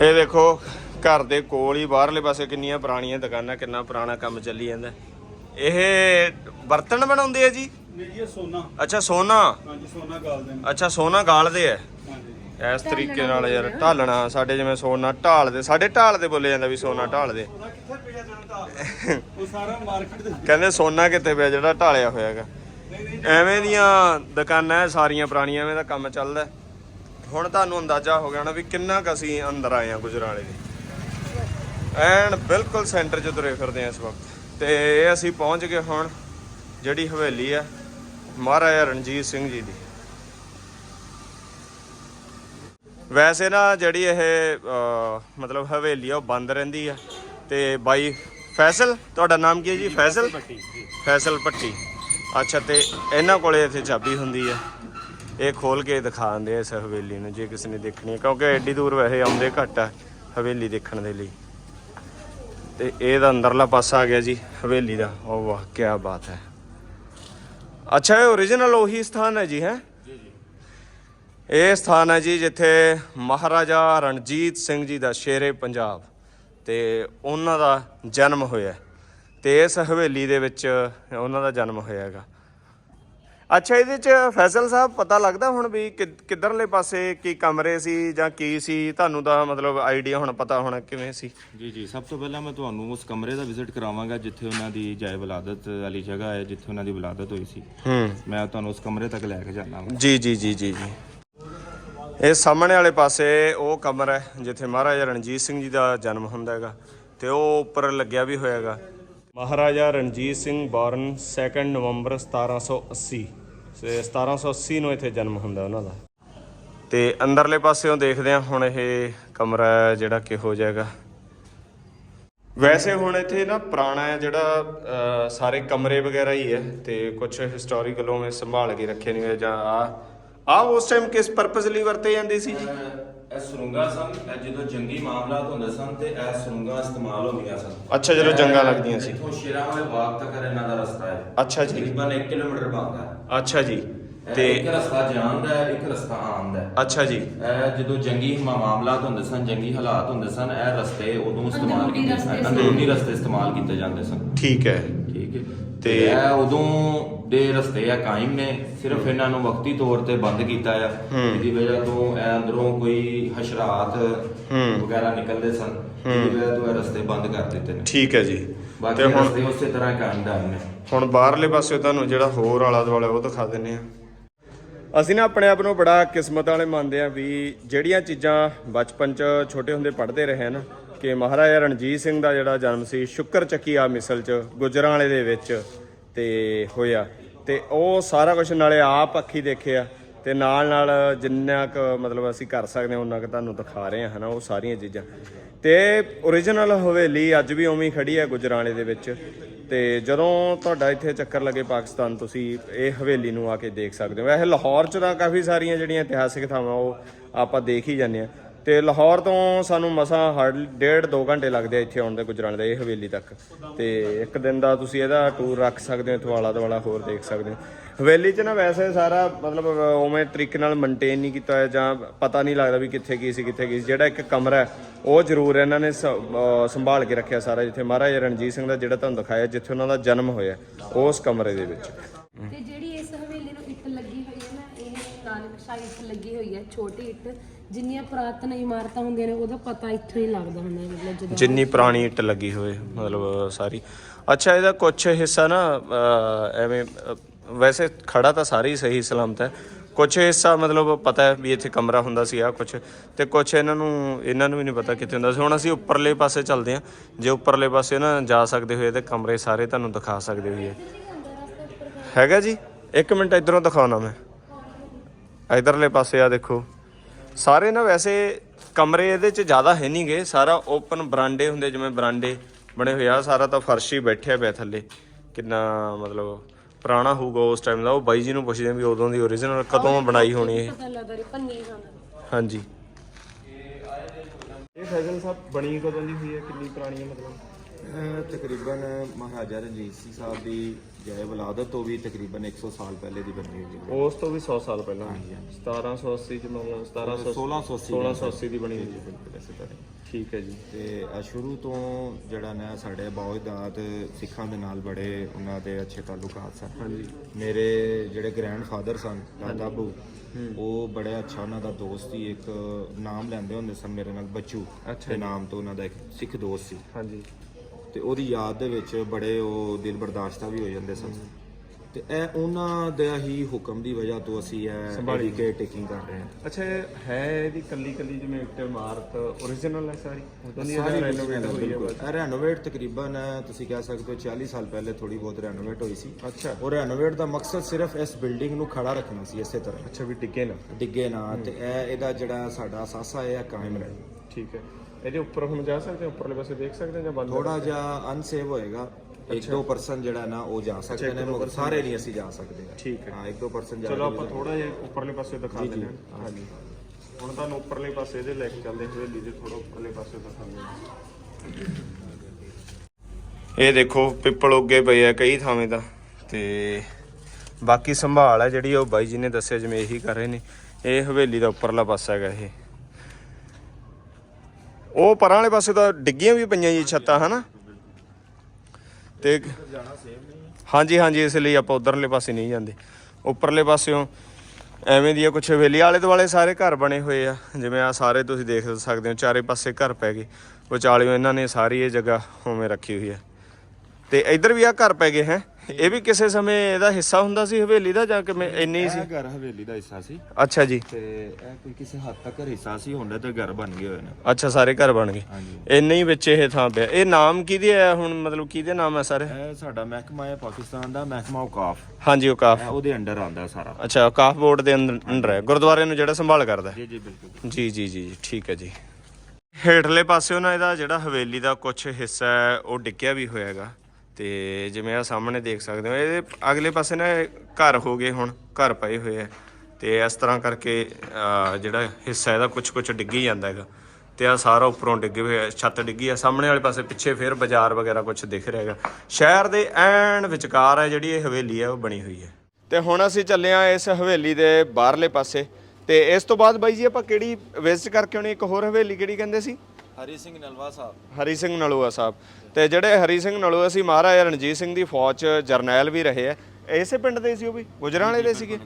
ਇਹ ਦੇਖੋ ਘਰ ਦੇ ਕੋਲ ਹੀ ਬਾਹਰਲੇ ਪਾਸੇ ਕਿੰਨੀਆਂ ਪੁਰਾਣੀਆਂ ਦੁਕਾਨਾਂ ਕਿੰਨਾ ਪੁਰਾਣਾ ਕੰਮ ਚੱਲੀ ਜਾਂਦਾ। ਇਹ ਬਰਤਨ ਬਣਾਉਂਦੇ ਆ ਜੀ? ਨਹੀਂ ਇਹ ਸੋਨਾ। ਅੱਛਾ ਸੋਨਾ? ਹਾਂਜੀ ਸੋਨਾ ਗਾਲਦੇ ਨੇ ਅੱਛਾ ਸੋਨਾ ਗਾਲਦੇ ਆ? ਹਾਂਜੀ। ਇਸ ਤਰੀਕੇ ਨਾਲ ਯਾਰ ਢਾਲਣਾ ਸਾਡੇ ਜਿਵੇਂ ਸੋਨਾ ਢਾਲਦੇ ਸਾਡੇ ਢਾਲਦੇ ਬੋਲੇ ਜਾਂਦਾ ਵੀ ਸੋਨਾ ਢਾਲਦੇ ਉਹਦਾ ਕਿੱਥੇ ਪਿਆ ਜਨਤਾ ਉਹ ਸਾਰਾ ਮਾਰਕੀਟ ਦੇ ਕਹਿੰਦੇ ਸੋਨਾ ਕਿੱਥੇ ਪਿਆ ਜਿਹੜਾ ਢਾਲਿਆ ਹੋਇਆ ਹੈਗਾ। ਐਵੇਂ ਦੀਆਂ ਦੁਕਾਨਾਂ ਸਾਰੀਆਂ ਪੁਰਾਣੀਆਂ ਐਵੇਂ ਦਾ ਕੰਮ ਚੱਲਦਾ। ਹੁਣ ਤੁਹਾਨੂੰ ਅੰਦਾਜ਼ਾ ਹੋ ਗਿਆ ਹੋਣਾ ਵੀ ਕਿੰਨਾ ਕੁ ਅਸੀਂ ਅੰਦਰ ਆਏ ਆ ਗੁਜਰਾਲੇ ਦੇ। ਐਨ ਬਿਲਕੁਲ ਸੈਂਟਰ 'ਚ ਤੁਰੇ ਫਿਰਦੇ ਆ ਇਸ ਵਕਤ। ਤੇ ਇਹ ਅਸੀਂ ਪਹੁੰਚ ਗਏ ਹੁਣ ਜਿਹੜੀ ਹਵੇਲੀ ਆ ਮਹਾਰਾਜਾ ਰਣਜੀਤ ਸਿੰਘ ਜੀ ਦੀ। ਵੈਸੇ ਨਾ ਜਿਹੜੀ ਇਹ ਮਤਲਬ ਹਵੇਲੀ ਆ ਉਹ ਬੰਦ ਰਹਿੰਦੀ ਆ। ਤੇ ਬਾਈ ਫੈਸਲ ਤੁਹਾਡਾ ਨਾਮ ਕੀ ਹੈ ਜੀ? ਫੈਸਲ? ਫੈਸਲ ਪੱਟੀ ਅੱਛਾ ਤੇ ਇਹਨਾਂ ਕੋਲੇ ਇੱਥੇ ਚਾਬੀ ਹੁੰਦੀ ਆ। ਇਹ ਖੋਲ ਕੇ ਦਿਖਾਉਂਦੇ ਆ ਇਸ ਹਵੇਲੀ ਨੂੰ ਜੇ ਕਿਸੇ ਨੇ ਦੇਖਣੀ ਹੈ ਕਿਉਂਕਿ ਐਡੀ ਦੂਰ ਵੈਸੇ ਆਉਂਦੇ ਘੱਟ ਆ ਹਵੇਲੀ ਦੇਖਣ ਦੇ ਲਈ। ਤੇ ਇਹਦਾ ਅੰਦਰਲਾ ਪਾਸਾ ਆ ਗਿਆ ਜੀ ਹਵੇਲੀ ਦਾ। ਉਹ ਵਾਹ ਕੀ ਬਾਤ ਹੈ। ਅੱਛਾ ਇਹ ਓਰੀਜਨਲ ਉਹੀ ਸਥਾਨ ਹੈ ਜੀ ਹੈ? ਇਹ ਸਥਾਨ ਹੈ ਜੀ ਜਿੱਥੇ ਮਹਾਰਾਜਾ ਰਣਜੀਤ ਸਿੰਘ ਜੀ ਦਾ ਸ਼ੇਰੇ ਪੰਜਾਬ ਤੇ ਉਹਨਾਂ ਦਾ ਜਨਮ ਹੋਇਆ। ਤੇ ਇਸ ਹਵੇਲੀ ਦੇ ਵਿੱਚ ਉਹਨਾਂ ਦਾ ਜਨਮ ਹੋਇਆ ਹੈਗਾ। ਅੱਛਾ ਇਹਦੇ ਚ ਫੈਸਲ ਸਾਹਿਬ ਪਤਾ ਲੱਗਦਾ ਹੁਣ ਵੀ ਕਿੱਧਰਲੇ ਪਾਸੇ ਕੀ ਕਮਰੇ ਸੀ ਜਾਂ ਕੀ ਸੀ? ਤੁਹਾਨੂੰ ਤਾਂ ਮਤਲਬ ਆਈਡੀਆ ਹੁਣ ਪਤਾ ਹੋਣਾ ਕਿਵੇਂ ਸੀ। ਜੀ ਜੀ ਸਭ ਤੋਂ ਪਹਿਲਾਂ ਮੈਂ ਤੁਹਾਨੂੰ ਉਸ ਕਮਰੇ ਦਾ ਵਿਜ਼ਿਟ ਕਰਾਵਾਂਗਾ ਜਿੱਥੇ ਉਹਨਾਂ ਦੀ ਜਾਇ ਵਿਲਾਦਤ ਵਾਲੀ ਜਗ੍ਹਾ ਹੈ ਜਿੱਥੇ ਉਹਨਾਂ ਦੀ ਵਿਲਾਦਤ ਹੋਈ ਸੀ। ਹੂੰ। ਮੈਂ ਤੁਹਾਨੂੰ ਉਸ ਕਮਰੇ ਤੱਕ ਲੈ ਕੇ ਜਾਣਾ ਜੀ ਜੀ ਜੀ ਜੀ ਜੀ। ਇਹ ਸਾਹਮਣੇ ਵਾਲੇ ਪਾਸੇ ਉਹ ਕਮਰਾ ਹੈ ਜਿੱਥੇ ਮਹਾਰਾਜਾ ਰਣਜੀਤ ਸਿੰਘ ਜੀ ਦਾ ਜਨਮ ਹੁੰਦਾ ਹੈਗਾ ਤੇ ਉਹ ਉੱਪਰ ਲੱਗਿਆ ਵੀ ਹੋਇਆਗਾ ਮਹਾਰਾਜਾ ਰਣਜੀਤ ਸਿੰਘ ਬੌਰਨ 2 ਨਵੰਬਰ 1780 ਤੇ 1780 ਨੂੰ ਇੱਥੇ ਜਨਮ ਹੁੰਦਾ ਉਹਨਾਂ ਦਾ। ਤੇ ਅੰਦਰਲੇ ਪਾਸਿਓਂ ਦੇਖਦੇ ਹਾਂ ਹੁਣ ਇਹ ਕਮਰਾ ਜਿਹੜਾ ਕਿਹੋ ਜਿਹਾ ਹੈਗਾ। ਵੈਸੇ ਹੁਣ ਇੱਥੇ ਨਾ ਪੁਰਾਣਾ ਹੈ ਜਿਹੜਾ ਸਾਰੇ ਕਮਰੇ ਵਗੈਰਾ ਹੀ ਹੈ ਤੇ ਕੁਝ ਹਿਸਟੋਰੀਕਲ ਉਵੇਂ ਸੰਭਾਲ ਕੇ ਰੱਖੇ ਹੋਏ ਜਾਂ ਆ ਆ ਉਸ ਟਾਈਮ ਕਿਸ ਪਰਪਸ ਲਈ ਵਰਤੇ ਜਾਂਦੇ ਸੀ ਜੀ? ਇਹ ਸੁਰੰਗਾ ਸਨ ਜਦੋਂ ਜੰਗੀ ਮਾਮਲਾਤ ਹੁੰਦੇ ਸਨ ਤੇ ਇਹ ਸੁਰੰਗਾ ਇਸਤੇਮਾਲ ਹੁੰਦੀਆਂ ਸਨ। ਅੱਛਾ ਜਦੋਂ ਜੰਗਾਂ ਲੱਗਦੀਆਂ ਸੀ। ਇੱਥੋਂ ਸ਼ੇਰਾਂ ਵਾਲੇ ਬਾਗ ਤੱਕ ਇਹਨਾਂ ਦਾ ਰਸਤਾ ਹੈ। ਅੱਛਾ ਜੀ। ਤਕਰੀਬਨ 1 ਕਿਲੋਮੀਟਰ ਬਣਦਾ ਹੈ। ਅੱਛਾ ਜੀ ਤੇ ਇੱਕ ਰਸਤਾ ਜਾਂਦਾ ਹੈ ਇੱਕ ਰਸਤਾ ਆਉਂਦਾ ਹੈ। ਅੱਛਾ ਜੀ। ਇਹ ਜਦੋਂ ਜੰਗੀ ਮਾਮਲਾਤ ਹੁੰਦੇ ਸਨ ਜੰਗੀ ਹਾਲਾਤ ਹੁੰਦੇ ਸਨ ਇਹ ਰਸਤੇ ਉਦੋਂ ਇਸਤੇਮਾਲ ਅੰਦਰੂਨੀ ਕੀਤੇ ਰਸਤੇ ਸਨ ਸੀ। ਅੰਦਰੂਨੀ ਰਸਤੇ ਇਸਤੇਮਾਲ ਕੀਤੇ ਜਾਂਦੇ ਸਨ। ਠੀਕ ਹੈ। ਠੀਕ ਹੈ। ਤੇ- ਤੇ ਇਹ ਉਦੋਂ ਦੇ ਰਸਤੇ ਆ ਕਾਇਮ ਨੇ ਸਿਰਫ ਇਹਨਾਂ ਨੂੰ ਵਕਤੀ ਤੌਰ ਤੇ ਬੰਦ ਕੀਤਾ ਆ। ਜਿਹਦੀ ਵਜ੍ਹਾ ਤੋਂ ਇਹ ਅੰਦਰੋਂ ਕੋਈ ਹਸ਼ਰਾਤ ਵਗੈਰਾ ਨਿਕਲਦੇ ਸਨ। ਜਿਹਦੀ ਵਜ੍ਹਾ ਤੋਂ ਇਹ ਰਸਤੇ ਬੰਦ ਕਰ ਦਿੱਤੇ ਨੇ। ਠੀਕ ਹੈ ਜੀ। ਬਾਕੀ ਤੇ ਹੁਣ ਰਸਤੇ ਉਸੇ ਤਰ੍ਹਾਂ ਕਾਇਮ ਨੇ। ਹੁਣ ਬਾਹਰਲੇ ਪਾਸੇ ਤੁਹਾਨੂੰ ਜਿਹੜਾ ਹੋਰ ਆਲਾ ਦੁਆਲਾ ਉਹ ਦਿਖਾ ਦਿੰਨੇ ਆ ਅਸੀਂ ਨਾ ਆਪਣੇ ਆਪ ਨੂੰ ਬੜਾ ਕਿਸਮਤ ਵਾਲੇ ਮੰਨਦੇ ਆ ਵੀ ਜਿਹੜੀਆਂ ਚੀਜ਼ਾਂ ਬਚਪਨ 'ਚ ਛੋਟੇ ਹੁੰਦੇ ਪੜ੍ਹਦੇ ਰਹੇ ਆ ਨਾ ਕਿ ਮਹਾਰਾਜਾ ਰਣਜੀਤ ਸਿੰਘ ਦਾ ਜਿਹੜਾ ਜਨਮ ਸੀ, ਸ਼ੁਕਰ ਚੱਕੀਆ ਮਿਸਲ 'ਚ, ਗੁਜਰਾਂ ਵਾਲੇ ਦੇ ਵਿੱਚ ਤੇ ਹੋਇਆ। ਤੇ ਉਹ ਸਾਰਾ ਕੁਝ ਨਾਲੇ ਆਪ ਅੱਖੀ ਦੇਖਿਆ ਤੇ ਨਾਲ ਨਾਲ ਜਿੰਨਾ ਕੁ ਮਤਲਬ ਅਸੀਂ ਕਰ ਸਕਦੇ ਹਾਂ ਉਹਨਾਂ ਕੁ ਤੁਹਾਨੂੰ ਦਿਖਾ ਰਹੇ ਹਾਂ ਹਨਾ, ਉਹ ਸਾਰੀਆਂ ਚੀਜ਼ਾਂ। ਤੇ origignal ਹਵੇਲੀ ਅੱਜ ਵੀ ਉਵੇਂ ਹੀ ਖੜੀ ਹੈ ਗੁਜਰਾਂਵਾਲੇ ਦੇ ਵਿੱਚ। ਤੇ ਜਦੋਂ ਤੁਹਾਡਾ ਇੱਥੇ ਚੱਕਰ ਲੱਗੇ ਪਾਕਿਸਤਾਨ, ਤੁਸੀਂ ਇਹ ਹਵੇਲੀ ਨੂੰ ਆ ਕੇ ਦੇਖ ਸਕਦੇ ਹੋ। ਵੈਸੇ ਲਾਹੌਰ 'ਚ ਤਾਂ ਕਾਫੀ ਸਾਰੀਆਂ ਜਿਹੜੀਆਂ ਇਤਿਹਾਸਿਕ ਥਾਵਾਂ, ਉਹ ਆਪਾਂ ਦੇਖ ਹੀ ਜਾਂਦੇ ਆ ਤੇ ਲਾਹੌਰ ਤੋਂ ਸਾਨੂੰ ਮਸਾਂ ਹਰ ਡੇਢ ਦੋ ਘੰਟੇ ਲੱਗਦੇ ਆ ਇੱਥੇ ਆਉਣ ਦੇ ਗੁਜਰਾਣੇ ਦੇ, ਇਹ ਹਵੇਲੀ ਤੱਕ। ਤੇ ਇੱਕ ਦਿਨ ਦਾ ਤੁਸੀਂ ਇਹਦਾ ਟੂਰ ਰੱਖ ਸਕਦੇ ਹੋ, ਇੱਥੋਂ ਆਲਾ ਦੁਆਲਾ ਹੋਰ ਦੇਖ ਸਕਦੇ ਹੋ। ਹਵੇਲੀ 'ਚ ਨਾ ਵੈਸੇ ਸਾਰਾ ਮਤਲਬ ਉਵੇਂ ਤਰੀਕੇ ਨਾਲ ਮੇਨਟੇਨ ਨਹੀਂ ਕੀਤਾ ਹੋਇਆ ਜਾਂ ਪਤਾ ਨਹੀਂ ਲੱਗਦਾ ਵੀ ਕਿੱਥੇ ਕੀ ਸੀ ਕਿੱਥੇ ਕੀ ਸੀ। ਜਿਹੜਾ ਇੱਕ ਕਮਰਾ ਹੈ ਉਹ ਜ਼ਰੂਰ ਇਹਨਾਂ ਨੇ ਸੰਭਾਲ ਕੇ ਰੱਖਿਆ ਸਾਰਾ ਜਿੱਥੇ ਮਹਾਰਾਜਾ ਰਣਜੀਤ ਸਿੰਘ ਦਾ ਜਿਹੜਾ ਤੁਹਾਨੂੰ ਦਿਖਾਇਆ ਜਿੱਥੇ ਉਹਨਾਂ ਦਾ ਜਨਮ ਹੋਇਆ ਉਸ ਕਮਰੇ ਦੇ ਵਿੱਚ। ਤੇ ਜਿਹੜੀ ਇਸ ਹਵੇਲੀ ਨੂੰ ਇੱਟ ਲੱਗੀ ਹੋਈ ਹੈ ਨਾ ਇਹ ਸ਼ਾਇਦ ਲੱਗੀ ਹੋਈ ਹੈ ਛੋਟੀ ਇੱਟ। ਜਿੰਨੀਆਂ ਪੁਰਾਤਨ ਇਮਾਰਤਾਂ ਹੁੰਦੀਆਂ ਨੇ ਉਹਦਾ ਪਤਾ ਇੱਥੋਂ ਹੀ ਲੱਗਦਾ ਹੁੰਦਾ ਹੈ ਮਤਲਬ ਜਦੋਂ ਜਿੰਨੀ ਪੁਰਾਣੀ ਇੱਟ ਲੱਗੀ ਹੋਵੇ ਮਤਲਬ ਸਾਰੀ। ਅੱਛਾ ਇਹਦਾ ਕੁਝ ਹਿੱਸਾ ਨਾ ਐਵੇਂ ਵੈਸੇ ਖੜਾ ਤਾਂ ਸਾਰੀ ਸਹੀ ਸਲਾਮਤ ਹੈ। ਕੁਝ ਹਿੱਸਾ ਮਤਲਬ ਪਤਾ ਹੈ ਵੀ ਇੱਥੇ ਕਮਰਾ ਹੁੰਦਾ ਸੀ ਆ ਕੁਝ ਤੇ ਕੁਝ ਇਹਨਾਂ ਨੂੰ ਇਹਨਾਂ ਨੂੰ ਵੀ ਨਹੀਂ ਪਤਾ ਕਿੱਥੇ ਹੁੰਦਾ ਸੀ। ਹੁਣ ਅਸੀਂ ਉੱਪਰਲੇ ਪਾਸੇ ਚੱਲਦੇ ਹਾਂ। ਜੇ ਉੱਪਰਲੇ ਪਾਸੇ ਨਾ ਜਾ ਸਕਦੇ ਹੋਏ ਤੇ ਕਮਰੇ ਸਾਰੇ ਤੁਹਾਨੂੰ ਦਿਖਾ ਸਕਦੇ ਹੋਈਏ। ਹੈਗਾ ਜੀ? ਇੱਕ ਮਿੰਟ, ਇਧਰੋਂ ਦਿਖਾਉਣਾ ਮੈਂ। ਇਧਰਲੇ ਪਾਸੇ ਆ ਦੇਖੋ। ਸਾਰੇ ਨਾ ਵੈਸੇ ਕਮਰੇ ਇਹਦੇ ਚ ਜ਼ਿਆਦਾ ਹੈ ਨਹੀਂਗੇ ਸਾਰਾ ਓਪਨ ਬਰਾਂਡੇ ਹੁੰਦੇ ਜਿਵੇਂ ਬਰਾਂਡੇ ਬਣੇ ਹੋਏ ਆ। ਸਾਰਾ ਤਾਂ ਫਰਸ਼ ਹੀ ਬੈਠਿਆ ਪਿਆ ਥੱਲੇ। ਕਿੰਨਾ ਮਤਲਬ ਪੁਰਾਣਾ ਹੋਊਗਾ ਉਸ ਟਾਈਮ ਦਾ ਉਹ ਬਾਈ ਜੀ ਨੂੰ ਪੁੱਛਦੇ ਆ ਵੀ ਉਦੋਂ ਦੀ ਓਰੀਜਨਲ ਕਦੋਂ ਬਣਾਈ ਹੋਣੀ ਇਹ ਪਤਾ ਲੱਗਦਾ ਰੇ ਪੰਨੀ ਖਾਣਾ ਹਾਂਜੀ। ਇਹ ਫੈਜ਼ਲ ਸਾਹਿਬ ਬਣੀ ਕਦੋਂ ਦੀ ਹੋਈ ਹੈ ਕਿੰਨੀ ਪੁਰਾਣੀ ਹੈ ਮਤਲਬ? ਤਕਰੀਬਨ ਮਹਾਰਾਜਾ ਰਣਜੀਤ ਸਿੰਘ ਸਾਹਿਬ ਦੀ ਜੈ ਬਲਾਦਤ ਤੋਂ ਵੀ ਤਕਰੀਬਨ 100 ਸਾਲ ਪਹਿਲੇ ਦੀ ਬਣੀ ਹੋਈ ਹੈ। ਉਸ ਤੋਂ ਵੀ 100 ਸਾਲ ਪਹਿਲਾਂ। 1780 ਚ ਮਤਲਬ 1700 1680 1680 ਦੀ ਬਣੀ ਹੋਈ ਹੈ। ਇਸੇ ਤਰ੍ਹਾਂ ਠੀਕ ਹੈ ਜੀ। ਤੇ ਇਹ ਸ਼ੁਰੂ ਤੋਂ ਜਿਹੜਾ ਨਾ ਸਾਡੇ ਬਾਉਦਾਦ ਸਿੱਖਾਂ ਦੇ ਨਾਲ ਬੜੇ ਉਹਨਾਂ ਦੇ ਅੱਛੇ ਤਾਲੁਕਾਤ ਸਨ। ਹਾਂਜੀ। ਮੇਰੇ ਜਿਹੜੇ ਗ੍ਰੈਂਡਫਾਦਰ ਸਨ ਦਾਦਾ ਬੂ ਉਹ ਬੜਾ ਅੱਛਾ ਉਹਨਾਂ ਦਾ ਦੋਸਤ ਸੀ ਇੱਕ ਨਾਮ ਲੈਂਦੇ ਹੁੰਦੇ ਸਨ ਮੇਰੇ ਨਾਲ ਬੱਚੂ। ਅੱਛਾ ਦੇ ਨਾਮ ਤੋਂ ਉਹਨਾਂ ਦਾ ਇੱਕ ਸਿੱਖ ਦੋਸਤ ਸੀ। ਹਾਂਜੀ। ਤੇ ਉਹਦੀ ਯਾਦ ਦੇ ਵਿੱਚ ਬੜੇ ਉਹ ਦਿਲ ਬਰਦਾਸ਼ਤਾ ਵੀ ਹੋ ਜਾਂਦੇ ਸਨ। ਤੇ ਇਹ ਉਹਨਾਂ ਦੇ ਹੀ ਹੁਕਮ ਦੀ ਵਜ੍ਹਾ ਤੋਂ ਅਸੀਂ ਇਹ ਇਹਦੀ ਕੇਅਰ ਟੇਕਿੰਗ ਕਰ ਰਹੇ ਹਾਂ। ਅੱਛਾ ਇਹ ਹੈ ਇਹਦੀ ਕੱਲੀ ਕੱਲੀ ਜਿਵੇਂ ਇੱਟ ਇਮਾਰਤ origignal ਹੈ ਸਾਰੀ? ਉਦੋਂ ਦੀ ਸਾਰੀ ਹੋਈ ਹੈ ਬਿਲਕੁਲ। ਇਹ ਰੈਨੋਵੇਟ ਤਕਰੀਬਨ ਤੁਸੀਂ ਕਹਿ ਸਕਦੇ ਹੋ 40 ਸਾਲ ਪਹਿਲੇ ਥੋੜੀ ਬਹੁਤ ਰੈਨੋਵੇਟ ਹੋਈ ਸੀ। ਅੱਛਾ। ਉਹ ਰੈਨੋਵੇਟ ਦਾ ਮਕਸਦ ਸਿਰਫ ਇਸ ਬਿਲਡਿੰਗ ਨੂੰ ਖੜਾ ਰੱਖਣਾ ਸੀ ਇਸੇ ਤਰ੍ਹਾਂ। ਅੱਛਾ ਵੀ ਟਿੱਕੇ ਨਾ। ਡਿੱਗੇ ਨਾ ਤੇ ਇਹ ਇਹਦਾ ਜਿਹੜਾ ਸਾਡਾ ਅਸਾਸਾ ਹੈ ਇਹ ਕਾਇਮ ਰਹੇ। ਠੀਕ ਹੈ। ਇਹਦੇ ਉੱਪਰ ਹੁਣ ਜਾ ਸਕਦੇ ਹਾਂ? ਉੱਪਰਲੇ ਪਾਸੇ ਦੇਖ ਸਕਦੇ ਹਾਂ ਜਾਂ ਬੰਦ ਥੋੜਾ ਜਿਹਾ ਅਨਸੇਵ ਹੋਏਗਾ। 1-2% ਜਿਹੜਾ ਨਾ ਉਹ ਜਾ ਸਕਦੇ ਨੇ ਮਗਰ ਸਾਰੇ ਨਹੀਂ ਅਸੀਂ ਜਾ ਸਕਦੇ। ਠੀਕ ਹੈ। ਹਾਂ 1-2% ਜਾ ਚਲੋ ਆਪਾਂ ਥੋੜਾ ਜਿਹਾ ਉੱਪਰਲੇ ਪਾਸੇ ਦਿਖਾ ਦਿੰਦੇ ਹਾਂ। ਹਾਂਜੀ। ਹੁਣ ਤੁਹਾਨੂੰ ਉੱਪਰਲੇ ਪਾਸੇ ਇਹਦੇ ਲੈ ਕੇ ਚੱਲਦੇ ਹਵੇਲੀ ਦੇ ਥੋੜਾ ਉੱਪਰਲੇ ਪਾਸੇ ਦਿਖਾਉਂਦੇ ਹਾਂ। ਇਹ ਦੇਖੋ ਪਿੱਪਲ ਉੱਗੇ ਪਏ ਆ ਕਈ ਥਾਵੇਂ ਤਾਂ। ਤੇ ਬਾਕੀ ਸੰਭਾਲ ਹੈ ਜਿਹੜੀ ਉਹ ਬਾਈ ਜੀ ਨੇ ਦੱਸਿਆ ਜਿਵੇਂ ਇਹੀ ਕਰ ਰਹੇ ਨੇ। ਇਹ ਹਵੇਲੀ ਦਾ ਉੱਪਰਲਾ ਪਾਸਾ ਹੈਗਾ ਇਹ। ਉਹ ਪਰਾਂ ਵਾਲੇ ਪਾਸੇ ਤਾਂ ਡਿੱਗੀਆਂ ਵੀ ਪਈਆਂ ਜੀ ਛੱਤਾਂ ਹਨਾ? ਤੇ ਹਾਂਜੀ ਹਾਂਜੀ, ਇਸ ਲਈ ਆਪਾਂ ਉਧਰਲੇ ਪਾਸੇ ਨਹੀਂ ਜਾਂਦੇ। ਉੱਪਰਲੇ ਪਾਸਿਓਂ ਐਵੇਂ ਦੀਆਂ ਕੁਛ ਹਵੇਲੀ ਆਲੇ ਦੁਆਲੇ ਸਾਰੇ ਘਰ ਬਣੇ ਹੋਏ ਆ। ਜਿਵੇਂ ਆ ਸਾਰੇ ਤੁਸੀਂ ਦੇਖ ਸਕਦੇ ਹੋ, ਚਾਰੇ ਪਾਸੇ ਘਰ ਪੈ ਗਏ। ਵਿਚਾਲਿਓ ਇਹਨਾਂ ਨੇ ਸਾਰੀ ਇਹ ਜਗ੍ਹਾ ਉਵੇਂ ਰੱਖੀ ਹੋਈ ਹੈ ਤੇ ਇੱਧਰ ਵੀ ਆ ਘਰ ਪੈ ਗਏ, ਹੈ? ਇਹ ਵੀ ਕਿਸੇ ਸਮੇਂ ਇਹਦਾ ਹਿੱਸਾ ਹੁੰਦਾ ਸੀ ਹਵੇਲੀ ਦਾ ਜਾਂ ਕਿਵੇਂ ਇੰਨੀ ਹੀ ਸੀ? ਇਹ ਘਰ ਹਵੇਲੀ ਦਾ ਹਿੱਸਾ ਸੀ। ਅੱਛਾ ਜੀ। ਤੇ ਇਹ ਕੋਈ ਕਿਸੇ ਹੱਦ ਤੱਕ ਹਿੱਸਾ ਸੀ ਹੁੰਦਾ ਤੇ ਘਰ ਬਣ ਗਏ ਹੋਏ ਨੇ। ਅੱਛਾ ਸਾਰੇ ਘਰ ਬਣ ਗਏ। ਹਾਂਜੀ। ਇੰਨੇ ਹੀ ਵਿੱਚ ਇਹ ਥਾਂ ਪਿਆ। ਇਹ ਨਾਮ ਕਿਹਦੇ ਆ ਹੁਣ? ਮਤਲਬ ਕਿਹਦੇ ਨਾਮ ਹੈ ਸਾਰੇ? ਇਹ ਸਾਡਾ ਮਹਿਕਮਾ ਹੈ ਪਾਕਿਸਤਾਨ ਦਾ ਮਹਿਕਮਾ ਔਕਾਫ। ਹਾਂਜੀ ਔਕਾਫ। ਇਹ ਉਹਦੇ ਅੰਡਰ ਆਂਦਾ ਸਾਰਾ। ਅੱਛਾ ਔਕਾਫ ਬੋਰਡ ਦੇ ਅੰਦਰ ਅੰਡਰ ਹੈ। ਗੁਰਦੁਆਰੇ ਨੂੰ ਜਿਹੜਾ ਸੰਭਾਲ ਕਰਦਾ ਹੈ। ਜੀ ਜੀ ਬਿਲਕੁਲ। ਜੀ ਜੀ ਜੀ ਜੀ, ਠੀਕ ਹੈ ਜੀ। ਹੇਠਲੇ ਪਾਸਿਓਂ ਨਾ ਇਹਦਾ ਜਿਹੜਾ ਹਵੇਲੀ ਦਾ ਕੁਝ ਹਿੱਸਾ ਹੈ ਉਹ ਡਿੱਗਿਆ ਵੀ ਹੋਇਆ ਹੈਗਾ। ਤੇ ਜਿਵੇਂ ਆ ਸਾਹਮਣੇ ਦੇਖ ਸਕਦੇ ਹੋ ਇਹਦੇ ਅਗਲੇ ਪਾਸੇ ਨਾ ਘਰ ਹੋ ਗਏ ਹੁਣ ਘਰ ਪਏ ਹੋਏ ਆ। ਤੇ ਇਸ ਤਰ੍ਹਾਂ ਕਰਕੇ ਜਿਹੜਾ ਹਿੱਸਾ ਇਹਦਾ ਕੁਝ ਕੁਝ ਡਿੱਗੀ ਜਾਂਦਾ ਹੈਗਾ। ਤੇ ਆ ਸਾਰਾ ਉੱਪਰੋਂ ਡਿੱਗੇ ਹੋਇਆ ਛੱਤ ਡਿੱਗੀ ਆ। ਸਾਹਮਣੇ ਵਾਲੇ ਪਾਸੇ ਪਿੱਛੇ ਫਿਰ ਬਾਜ਼ਾਰ ਵਗੈਰਾ ਕੁਝ ਦਿਖ ਰਿਹਾ ਹੈਗਾ। ਸ਼ਹਿਰ ਦੇ ਐਨ ਵਿਚਕਾਰ ਹੈ ਜਿਹੜੀ ਇਹ ਹਵੇਲੀ ਹੈ ਉਹ ਬਣੀ ਹੋਈ ਹੈ। ਤੇ ਹੁਣ ਅਸੀਂ ਚੱਲੇ ਆ ਇਸ ਹਵੇਲੀ ਦੇ ਬਾਹਰਲੇ ਪਾਸੇ। ਤੇ ਇਸ ਤੋਂ ਬਾਅਦ ਬਾਈ ਜੀ ਆਪਾਂ ਕਿਹੜੀ ਵਿਜ਼ਿਟ ਕਰਕੇ ਆਉਣੀ? ਇੱਕ ਹੋਰ ਹਵੇਲੀ ਕਿਹੜੀ ਕਹਿੰਦੇ ਸੀ? ਹਰੀ ਸਿੰਘ ਨਲਵਾ ਸਾਹਿਬ। ਹਰੀ ਸਿੰਘ ਨਲੂਆ ਸਾਹਿਬ। ਤੇ ਜਿਹੜੇ ਹਰੀ ਸਿੰਘ ਨਲੂਆ ਸੀ ਮਹਾਰਾਜਾ ਰਣਜੀਤ ਸਿੰਘ ਦੀ ਫੌਜ 'ਚ ਜਰਨੈਲ ਵੀ ਰਹੇ ਆ। ਇਸੇ ਪਿੰਡ ਦੇ ਸੀ ਉਹ ਵੀ? ਗੁਜਰਾਂਵਾਲੇ ਦੇ ਸੀਗੇ?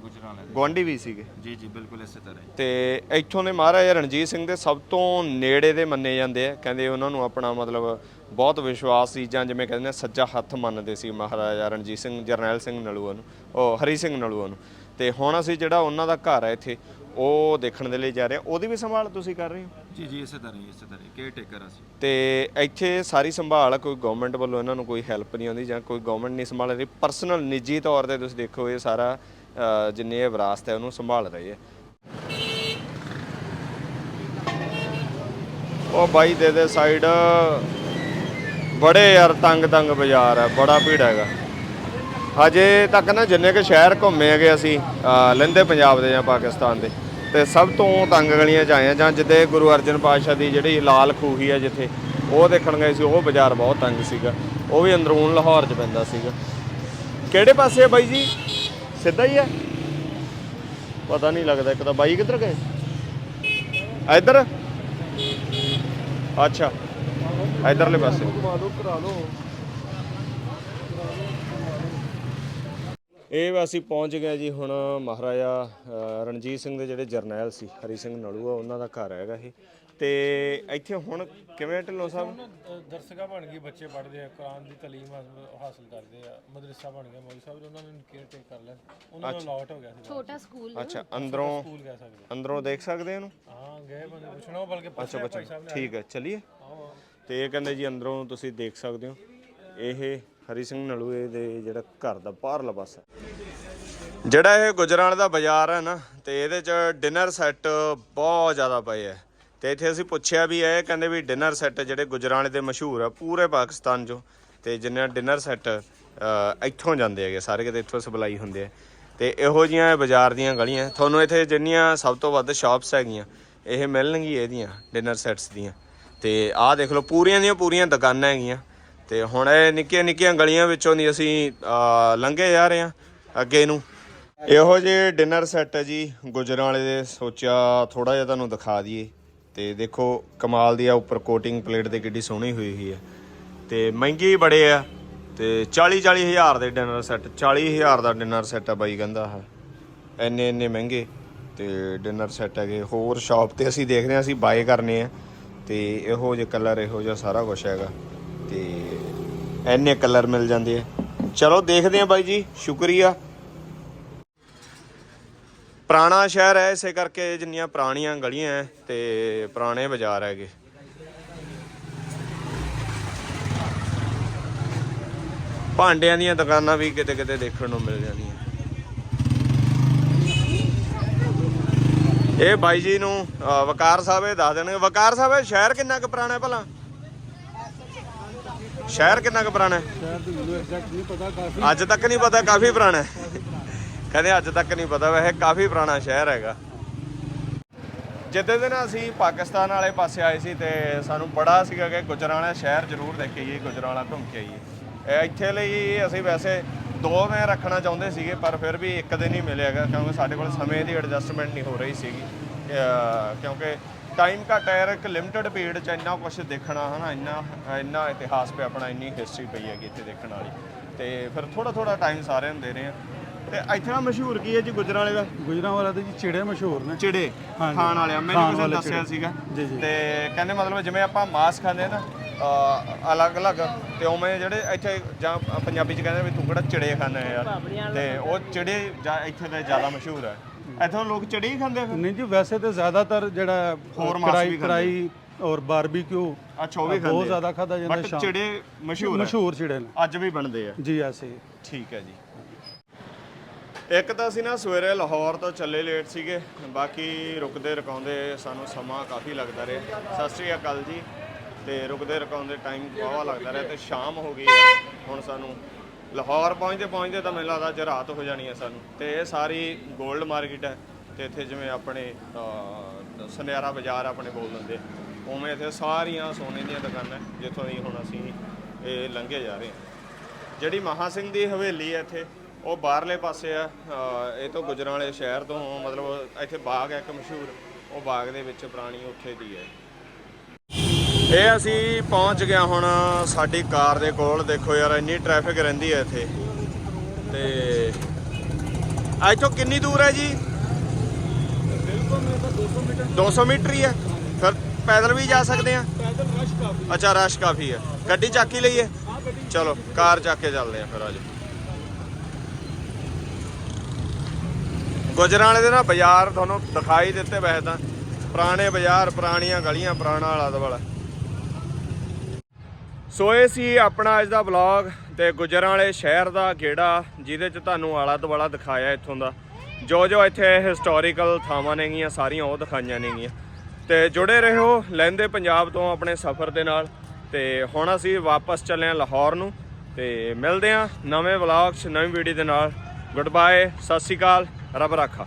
ਗਵਾਂਢੀ ਵੀ ਸੀਗੇ? ਜੀ ਜੀ ਬਿਲਕੁਲ ਇਸੇ ਤਰ੍ਹਾਂ। ਤੇ ਇੱਥੋਂ ਦੇ ਮਹਾਰਾਜਾ ਰਣਜੀਤ ਸਿੰਘ ਦੇ ਸਭ ਤੋਂ ਨੇੜੇ ਦੇ ਮੰਨੇ ਜਾਂਦੇ ਆ। ਕਹਿੰਦੇ ਉਹਨਾਂ ਨੂੰ ਆਪਣਾ ਮਤਲਬ ਬਹੁਤ ਵਿਸ਼ਵਾਸ ਸੀ ਜਾਂ ਜਿਵੇਂ ਕਹਿੰਦੇ ਨੇ ਸੱਜਾ ਹੱਥ ਮੰਨਦੇ ਸੀ ਮਹਾਰਾਜਾ ਰਣਜੀਤ ਸਿੰਘ ਜਰਨੈਲ ਸਿੰਘ ਨਲੂਆ ਨੂੰ ਉਹ ਹਰੀ ਸਿੰਘ ਨਲੂਆ ਨੂੰ। ਤੇ ਹੁਣ ਅਸੀਂ ਜਿਹੜਾ ਉਹਨਾਂ ਦਾ ਘਰ ਹੈ ਇੱਥੇ ਉਹ ਦੇਖਣ ਦੇ ਲਈ ਜਾ ਰਹੇ ਹਾਂ ਉਹਦੀ ਵੀ ਸੰਭਾਲ ਤੁਸੀਂ ਕਰ ਰਹੇ ਹੋ? ਜੀ ਜੀ ਇਸੇ ਤਰ੍ਹਾਂ ਹੀ ਇਸੇ ਤਰ੍ਹਾਂ ਕੇਅਰ ਟੇਕਰ ਅਸੀਂ। ਤੇ ਇੱਥੇ ਸਾਰੀ ਸੰਭਾਲ ਕੋਈ ਗਵਰਨਮੈਂਟ ਵੱਲੋਂ ਇਹਨਾਂ ਨੂੰ ਕੋਈ ਹੈਲਪ ਨਹੀਂ ਆਉਂਦੀ ਜਾਂ ਕੋਈ ਗਵਰਨਮੈਂਟ ਨਹੀਂ ਸੰਭਾਲ ਰਹੀ। ਪਰਸਨਲ ਨਿੱਜੀ ਤੌਰ ਤੇ ਤੁਸੀਂ ਦੇਖੋ ਇਹ ਸਾਰਾ ਅ, ਜਿੰਨੀ ਇਹ ਵਿਰਾਸਤ ਹੈ ਉਹਨੂੰ ਸੰਭਾਲ ਰਹੀ ਹੈ ਉਹ ਬਾਈ ਦੇ ਦੇ ਸਾਈਡ ਬੜੇ ਯਾਰ ਤੰਗ ਤੰਗ ਬਾਜ਼ਾਰ ਹੈ ਬੜਾ ਭੀੜ ਹੈਗਾ। ਹਜੇ ਤੱਕ ਨਾ ਜਿੰਨੇ ਕੁ ਸ਼ਹਿਰ ਘੁੰਮੇ ਹੈਗੇ ਅਸੀਂ ਅ, ਲਹਿੰਦੇ ਪੰਜਾਬ ਦੇ ਜਾਂ ਪਾਕਿਸਤਾਨ ਦੇ। ਤੇ ਸਭ ਤੋਂ ਤੰਗ ਗਲੀਆਂ 'ਚ ਆਏ ਆ, ਜਾਂ ਜਿੱਦੇ ਗੁਰੂ ਅਰਜਨ ਪਾਤਸ਼ਾਹ ਦੀ ਜਿਹੜੀ ਲਾਲ ਖੂਹੀ ਹੈ ਜਿੱਥੇ, ਉਹ ਦੇਖਣ ਗਏ ਸੀ, ਉਹ ਬਾਜ਼ਾਰ ਬਹੁਤ ਤੰਗ ਸੀਗਾ। ਉਹ ਵੀ ਅੰਦਰੂਨ ਲਾਹੌਰ 'ਚ ਪੈਂਦਾ ਸੀਗਾ। ਕਿਹੜੇ ਪਾਸੇ ਹੈ ਬਾਈ ਜੀ? ਸਿੱਧਾ ਹੀ ਹੈ ਪਤਾ ਨਹੀਂ ਲੱਗਦਾ, ਇੱਕ ਤਾਂ ਬਾਈ ਕਿੱਧਰ ਗਏ? ਇੱਧਰ? ਅੱਛਾ ਇਧਰਲੇ ਪਾਸੇ। ਇਹ ਅਸੀਂ ਪਹੁੰਚ ਗਏ ਜੀ ਹੁਣ ਮਹਾਰਾਜਾ ਰਣਜੀਤ ਸਿੰਘ ਦੇ ਜਿਹੜੇ ਜਰਨੈਲ ਸੀ ਹਰੀ ਸਿੰਘ ਨਲੂਆ ਉਹਨਾਂ ਦਾ ਘਰ ਹੈਗਾ ਇਹ। ਤੇ ਇੱਥੇ ਹੁਣ ਕਿਵੇਂ ਢਿੱਲੋਂ ਸਾਹਿਬ? ਦਰਸਗਾ ਬਣ ਗਏ ਬੱਚੇ ਪੜ੍ਹਦੇ ਆ ਕੁਰਾਨ ਦੀ ਤਾਲੀਮ ਹਾਸਲ- ਕਰਦੇ ਆ ਮਦਰਸਾ ਬਣ ਗਿਆ ਮੌਲੀ ਸਾਹਿਬ ਉਹਨਾਂ ਨੇ ਕੇਅਰ ਟੇਕ ਕਰ ਲਿਆ ਉਹਨਾਂ ਨੂੰ ਅਲਾਟ ਹੋ ਗਿਆ ਸੀ। ਛੋਟਾ ਸਕੂਲ ਅੱਛਾ ਅੰਦਰੋਂ ਸਕੂਲ ਕਹਿ ਸਕਦੇ ਅੰਦਰੋਂ ਦੇਖ ਸਕਦੇ ਇਹਨੂੰ? ਹਾਂ ਗਏ ਬੰਦੇ ਪੁੱਛਣਾ ਬਲਕਿ ਅੱਛਾ ਬੱਚਾ ਠੀਕ ਹੈ ਚਲਿਏ। ਤੇ ਇਹ ਕਹਿੰਦੇ ਜੀ ਅੰਦਰੋਂ ਤੁਸੀਂ ਦੇਖ ਸਕਦੇ ਹੋ ਇਹ ਹਰੀ ਸਿੰਘ ਨਲੂਏ ਦੇ ਜਿਹੜਾ ਘਰ ਦਾ ਬਾਹਰਲਾ ਪਾਸਾ। ਜਿਹੜਾ ਇਹ ਗੁਜਰਾਲ ਦਾ ਬਾਜ਼ਾਰ ਹੈ ਨਾ, ਤੇ ਇਹਦੇ ਚ ਡਿਨਰ ਸੈੱਟ ਬਹੁਤ ਜ਼ਿਆਦਾ ਪਏ ਆ। ਤੇ ਇੱਥੇ ਅਸੀਂ ਪੁੱਛਿਆ ਵੀ ਇਹ ਕਹਿੰਦੇ ਵੀ ਡਿਨਰ ਸੈੱਟ ਜਿਹੜੇ ਗੁਜਰਾਲ ਦੇ ਮਸ਼ਹੂਰ ਆ, ਪੂਰੇ ਪਾਕਿਸਤਾਨ 'ਚੋਂ। ਤੇ ਜਿੰਨੇ ਡਿਨਰ ਸੈੱਟ ਇੱਥੋਂ ਜਾਂਦੇ ਹੈਗੇ, ਸਾਰੇ ਕਿਤੇ ਇੱਥੋਂ ਸਪਲਾਈ ਹੁੰਦੇ ਆ। ਤੇ ਇਹੋ ਜੀਆਂ ਬਾਜ਼ਾਰ ਦੀਆਂ ਗਲੀਆਂ, ਤੁਹਾਨੂੰ ਇੱਥੇ ਜਿੰਨੀਆਂ ਸਭ ਤੋਂ ਵੱਧ ਸ਼ਾਪਸ ਹੈਗੀਆਂ, ਇਹ ਮਿਲਣਗੀਆਂ ਇਹਦੀਆਂ ਡਿਨਰ ਸੈੱਟਸ ਦੀਆਂ। ਤੇ ਆਹ ਦੇਖ ਲਓ, ਪੂਰੀਆਂ ਦੀਆਂ ਪੂਰੀਆਂ ਦੁਕਾਨਾਂ ਹੈਗੀਆਂ। ਤੇ ਹੁਣ ਇਹ ਨਿੱਕੀਆਂ ਨਿੱਕੀਆਂ ਗਲੀਆਂ ਵਿੱਚੋਂ ਦੀ ਅਸੀਂ ਲੰਘੇ ਜਾ ਰਹੇ ਹਾਂ ਅੱਗੇ ਨੂੰ। ਇਹੋ ਜਿਹੇ ਡਿਨਰ ਸੈੱਟ ਹੈ ਜੀ, ਗੁਜਰਾਂ ਵਾਲੇ ਦੇ ਸੋਚਿਆ ਥੋੜਾ ਜਿਹਾ ਤੁਹਾਨੂੰ ਦਿਖਾ ਦਈਏ। ਤੇ ਦੇਖੋ ਕਮਾਲ ਦੀ ਆ, ਉੱਪਰ ਕੋਟਿੰਗ ਪਲੇਟ ਤੇ ਕਿੱਡੀ ਸੋਹਣੀ ਹੋਈ ਹੋਈ ਹੈ ਤੇ ਮਹਿੰਗੇ ਬੜੇ ਆ, ਤੇ 40 40 ਹਜ਼ਾਰ ਦੇ ਡਿਨਰ ਸੈੱਟ 40 ਹਜ਼ਾਰ ਦਾ ਡਿਨਰ ਸੈੱਟ ਆ ਬਾਈ ਕਹਿੰਦਾ ਹੈ ਇੰਨੇ ਇੰਨੇ ਮਹਿੰਗੇ, ਤੇ ਡਿਨਰ ਸੈੱਟ ਹੈਗੇ। ਹੋਰ ਸ਼ਾਪ ਤੇ ਅਸੀਂ ਦੇਖਦੇ ਹਾਂ, ਅਸੀਂ ਬਾਏ ਕਰਨੇ ਆ। ਤੇ ਇਹੋ ਜਿਹੇ ਕਲਰ ਇਹੋ ਜਿਹਾ ਸਾਰਾ ਕੁਝ ਹੈਗਾ। ਤੇ ਇੰਨੇ ਕਲਰ ਮਿਲ ਜਾਂਦੇ ਆ। ਚਲੋ ਦੇਖਦੇ ਆ ਬਾਈ ਜੀ, ਸ਼ੁਕਰੀਆ। ਪੁਰਾਣਾ ਸ਼ਹਿਰ ਹੈ, ਇਸੇ ਕਰਕੇ ਜਿੰਨੀਆਂ ਪੁਰਾਣੀਆਂ ਗਲੀਆਂ ਹੈ ਤੇ ਪੁਰਾਣੇ ਬਾਜ਼ਾਰ ਹੈਗੇ। ਭਾਂਡਿਆਂ ਦੀਆਂ ਦੁਕਾਨਾਂ ਵੀ ਕਿਤੇ ਕਿਤੇ ਦੇਖਣ ਨੂੰ ਮਿਲ ਜਾਂਦੀਆਂ। ਇਹ ਬਾਈ ਜੀ ਨੂੰ ਵਕਾਰ ਸਾਹਿਬ ਇਹ ਦੱਸ ਦੇਣਗੇ। ਵਕਾਰ ਸਾਹਿਬ, ਇਹ ਸ਼ਹਿਰ ਕਿੰਨਾ ਕੁ ਪੁਰਾਣਾ ਭਲਾ? ਸ਼ਹਿਰ ਕਿੰਨਾ ਕੁ ਪੁਰਾਣਾ ਹੈ? ਸ਼ਹਿਰ ਦੀ ਮੈਨੂੰ ਐਗਜ਼ੈਕਟ ਨਹੀਂ ਪਤਾ ਕਾਫੀ ਅੱਜ ਤੱਕ ਨਹੀਂ ਪਤਾ, ਕਾਫੀ ਪੁਰਾਣਾ ਹੈ। ਕਹਿੰਦੇ ਅੱਜ ਤੱਕ ਨਹੀਂ ਪਤਾ, ਵੈਸੇ ਕਾਫੀ ਪੁਰਾਣਾ ਸ਼ਹਿਰ ਹੈਗਾ। ਜਿੱਦੇ ਦਿਨ ਅਸੀਂ ਪਾਕਿਸਤਾਨ ਵਾਲੇ ਪਾਸੇ ਆਏ ਸੀ ਤੇ ਸਾਨੂੰ ਬੜਾ ਸੀਗਾ ਕਿ ਗੁਜਰਾਂਵਾਲਾ ਸ਼ਹਿਰ ਜ਼ਰੂਰ ਦੇਖੀਏ ਗੁਜਰਾਂਵਾਲਾ ਘੁੰਮ ਕੇ ਆਈਏ। ਇੱਥੇ ਲਈ ਅਸੀਂ ਵੈਸੇ ਦੋ ਦਿਨ ਰੱਖਣਾ ਚਾਹੁੰਦੇ ਸੀਗੇ, ਪਰ ਫਿਰ ਵੀ ਇੱਕ ਦਿਨ ਹੀ ਮਿਲਿਆਗਾ ਕਿਉਂਕਿ ਸਾਡੇ ਕੋਲ ਸਮੇਂ ਦੀ ਐਡਜਸਟਮੈਂਟ ਨਹੀਂ ਹੋ ਰਹੀ ਸੀਗੀ। ਕਿਉਂਕਿ ਟਾਈਮ ਘੱਟ ਹੈ ਯਾਰ ਇੱਕ ਲਿਮਟਿਡ ਪੀਰੀਅਡ ਚ ਇੰਨਾ ਕੁਝ ਦੇਖਣਾ ਹਨਾ ਇੰਨਾ ਇੰਨਾ ਇਤਿਹਾਸ ਪਿਆ ਆਪਣਾ ਇੰਨੀ ਹਿਸਟਰੀ ਪਈ ਹੈਗੀ ਇੱਥੇ ਦੇਖਣ ਵਾਲੀ। ਤੇ ਫਿਰ ਥੋੜਾ ਥੋੜਾ ਟਾਈਮ ਸਾਰਿਆਂ ਨੂੰ ਦੇ ਰਹੇ ਆ ਤੇ ਇੱਥੇ ਦਾ ਮਸ਼ਹੂਰ ਕੀ ਹੈ ਜੀ ਗੁਜਰਾਂਵਾਲੇ ਦਾ? ਗੁਜਰਾਂਵਾਲਾ ਦੇ ਜੀ ਚਿੜੇ ਮਸ਼ਹੂਰ ਨੇ। ਚਿੜੇ। ਖਾਣ ਵਾਲਿਆ ਮੈਨੂੰ ਖਾਣ ਕਿਸੇ ਨੇ ਵਾਲੇ ਦੱਸਿਆ। ਸੀਗਾ। ਜੀ, ਜੀ। ਤੇ ਕਹਿੰਦੇ ਮਤਲਬ ਜਿਵੇਂ ਆਪਾਂ ਮਾਸ ਖਾਂਦੇ ਆ ਨਾ ਅ, ਅਲੱਗ-ਅਲੱਗ ਤੇ ਉਵੇਂ ਜਿਹੜੇ ਇੱਥੇ ਜਾਂ ਪੰਜਾਬੀ ਚ ਕਹਿੰਦੇ ਵੀ ਤੂੰ ਕਿਹੜਾ ਚਿੜੇ ਖਾਂਦਾ ਯਾਰ। ਤੇ ਉਹ ਚਿੜੇ ਜਾਂ ਇੱਥੇ ਦੇ ਜ਼ਿਆਦਾ ਮਸ਼ਹੂਰ ਹੈ। ਇੱਥੋਂ ਲੋਕ ਚਿੜੇ ਹੀ ਖਾਂਦੇ ਆ ਫਿਰ? ਨਹੀਂ ਜੀ ਵੈਸੇ ਤੇ ਜ਼ਿਆਦਾਤਰ ਜਿਹੜਾ ਹੋਰ ਮਾਸ ਖਾਂਦੇ। ਕੜਾਈ ਔਰ ਬਾਰਬੀਕਿਊ ਅੱਛਾ ਉਹ ਵੀ ਖਾਂਦੇ ਬਹੁਤ। ਜ਼ਿਆਦਾ ਖਾਦਾ ਜਾਂਦਾ ਬਟ ਸ਼ਾਮ ਚਿੜੇ ਮਸ਼ਹੂਰ ਮਸ਼ਹੂਰ ਚਿੜੇ ਨੇ। ਅੱਜ ਵੀ ਬਣਦੇ ਆ। ਜੀ ਐਸੇ ਹੀ। ਠੀਕ ਹੈ ਜੀ। ਇੱਕ ਤਾਂ ਅਸੀਂ ਨਾ ਸਵੇਰੇ ਲਾਹੌਰ ਤੋਂ ਚੱਲੇ ਲੇਟ ਸੀਗੇ ਬਾਕੀ ਰੁਕਦੇ ਰਕਾਉਂਦੇ ਸਾਨੂੰ ਸਮਾਂ ਕਾਫੀ ਲੱਗਦਾ ਰਿਹਾ। ਸਤਿ ਸ੍ਰੀ ਅਕਾਲ ਜੀ। ਤੇ ਰੁਕਦੇ ਰਕਾਉਂਦੇ ਟਾਈਮ ਬਹੁਤ ਲੱਗਦਾ ਰਿਹਾ ਤੇ ਸ਼ਾਮ ਹੋ ਗਈ ਆ ਹੁਣ ਸਾਨੂੰ ਲਾਹੌਰ ਪਹੁੰਚਦੇ ਪਹੁੰਚਦੇ ਤਾਂ ਮੈਨੂੰ ਲੱਗਦਾ ਅੱਜ ਰਾਤ ਹੋ ਜਾਣੀ ਹੈ ਸਾਨੂੰ। ਤੇ ਇਹ ਸਾਰੀ 골ਡ ਮਾਰਕੀਟ ਹੈ ਤੇ ਇੱਥੇ ਜਿਵੇਂ ਆਪਣੇ ਅਹ, ਸੁਨਿਆਰਾ ਬਾਜ਼ਾਰ ਆਪਣੇ ਬੋਲ ਦਿੰਦੇ। ਉਵੇਂ ਇੱਥੇ ਸਾਰੀਆਂ ਸੋਨੇ ਦੀਆਂ ਦੁਕਾਨਾਂ ਜਿੱਥੋਂ ਦੀ ਹੁਣ ਅਸੀਂ ਇਹ ਲੰਘੇ ਜਾ ਰਹੇ ਹਾਂ। ਜਿਹੜੀ ਮਹਾ ਸਿੰਘ ਦੀ ਹਵੇਲੀ ਹੈ ਇੱਥੇ ਉਹ ਬਾਹਰਲੇ ਪਾਸੇ ਆ। ਅ, ਇਹ ਤੋਂ ਗੁਜਰਾਂ ਵਾਲੇ ਸ਼ਹਿਰ ਤੋਂ ਮਤਲਬ ਇੱਥੇ ਬਾਗ ਹੈ ਇੱਕ ਮਸ਼ਹੂਰ। ਉਹ ਬਾਗ ਦੇ ਵਿੱਚ ਪੁਰਾਣੀ ਉੱਥੇ ਦੀ ਹੈ। ਇਹ ਅਸੀਂ ਪਹੁੰਚ ਗਿਆ ਹੁਣ ਸਾਡੀ ਕਾਰ ਦੇ ਕੋਲ। ਦੇਖੋ ਯਾਰ ਇੰਨੀ ਟ੍ਰੈਫਿਕ ਰਹਿੰਦੀ ਹੈ ਇੱਥੇ। ਤੇ ਇੱਥੋਂ ਕਿੰਨੀ ਦੂਰ ਹੈ ਜੀ? ਬਿਲਕੁਲ ਮੇਰੇ 200 ਮੀਟਰ 200 ਮੀਟਰ ਹੀ ਹੈ। ਫਿਰ ਪੈਦਲ ਵੀ ਜਾ ਸਕਦੇ ਆ ਪੈਦਲ ਰਸ਼ ਕਾਫੀ ਅੱਛਾ ਰਸ਼ ਕਾਫੀ ਹੈ। ਗੱਡੀ ਚੱਕ ਹੀ ਲਈਏ ਚਲੋ ਕਾਰ ਚੱਕ ਕੇ ਚੱਲਦੇ ਆ ਫਿਰ ਆਜੋ ਗੁਜਰਾਂ ਵਾਲੇ ਦੇ ਨਾ ਬਾਜ਼ਾਰ ਤੁਹਾਨੂੰ ਦਿਖਾਈ ਦਿੱਤੇ ਵੈਸੇ ਤਾਂ। ਪੁਰਾਣੇ ਬਾਜ਼ਾਰ ਪੁਰਾਣੀਆਂ ਗਲੀਆਂ ਪੁਰਾਣਾ ਆਲਾ ਦੁਆਲਾ ਸੋ ਇਹ ਸੀ ਆਪਣਾ ਅੱਜ ਦਾ ਵਲੌਗ ਤੇ ਗੁਜਰਾਂ ਵਾਲੇ ਸ਼ਹਿਰ ਦਾ ਗੇੜਾ, ਜਿਹਦੇ ਚ ਤੁਹਾਨੂੰ ਆਲਾ ਦੁਆਲਾ ਦਿਖਾਇਆ ਇੱਥੋਂ ਦਾ। ਜੋ ਜੋ ਇੱਥੇ ਹਿਸਟੋਰੀਕਲ ਥਾਵਾਂ ਨੇਗੀਆਂ, ਸਾਰੀਆਂ ਉਹ ਦਿਖਾਈਆਂ ਨੇਗੀਆਂ। ਤੇ ਜੁੜੇ ਰਹੋ ਲੈਂਦੇ ਪੰਜਾਬ ਤੋਂ ਆਪਣੇ ਸਫ਼ਰ ਦੇ ਨਾਲ। ਤੇ ਹੁਣ ਅਸੀਂ ਵਾਪਸ ਚੱਲੇ ਹਾਂ ਲਾਹੌਰ ਨੂੰ। ਤੇ ਮਿਲਦੇ ਹਾਂ ਨਵੇਂ ਵਲੌਗ 'ਚ, ਨਵੀਂ ਵੀਡੀਓ ਦੇ ਨਾਲ। ਗੁੱਡ ਬਾਏ ਸਤਿ ਸ਼੍ਰੀ ਅਕਾਲ, ਰੱਬ ਰਾਖਾ।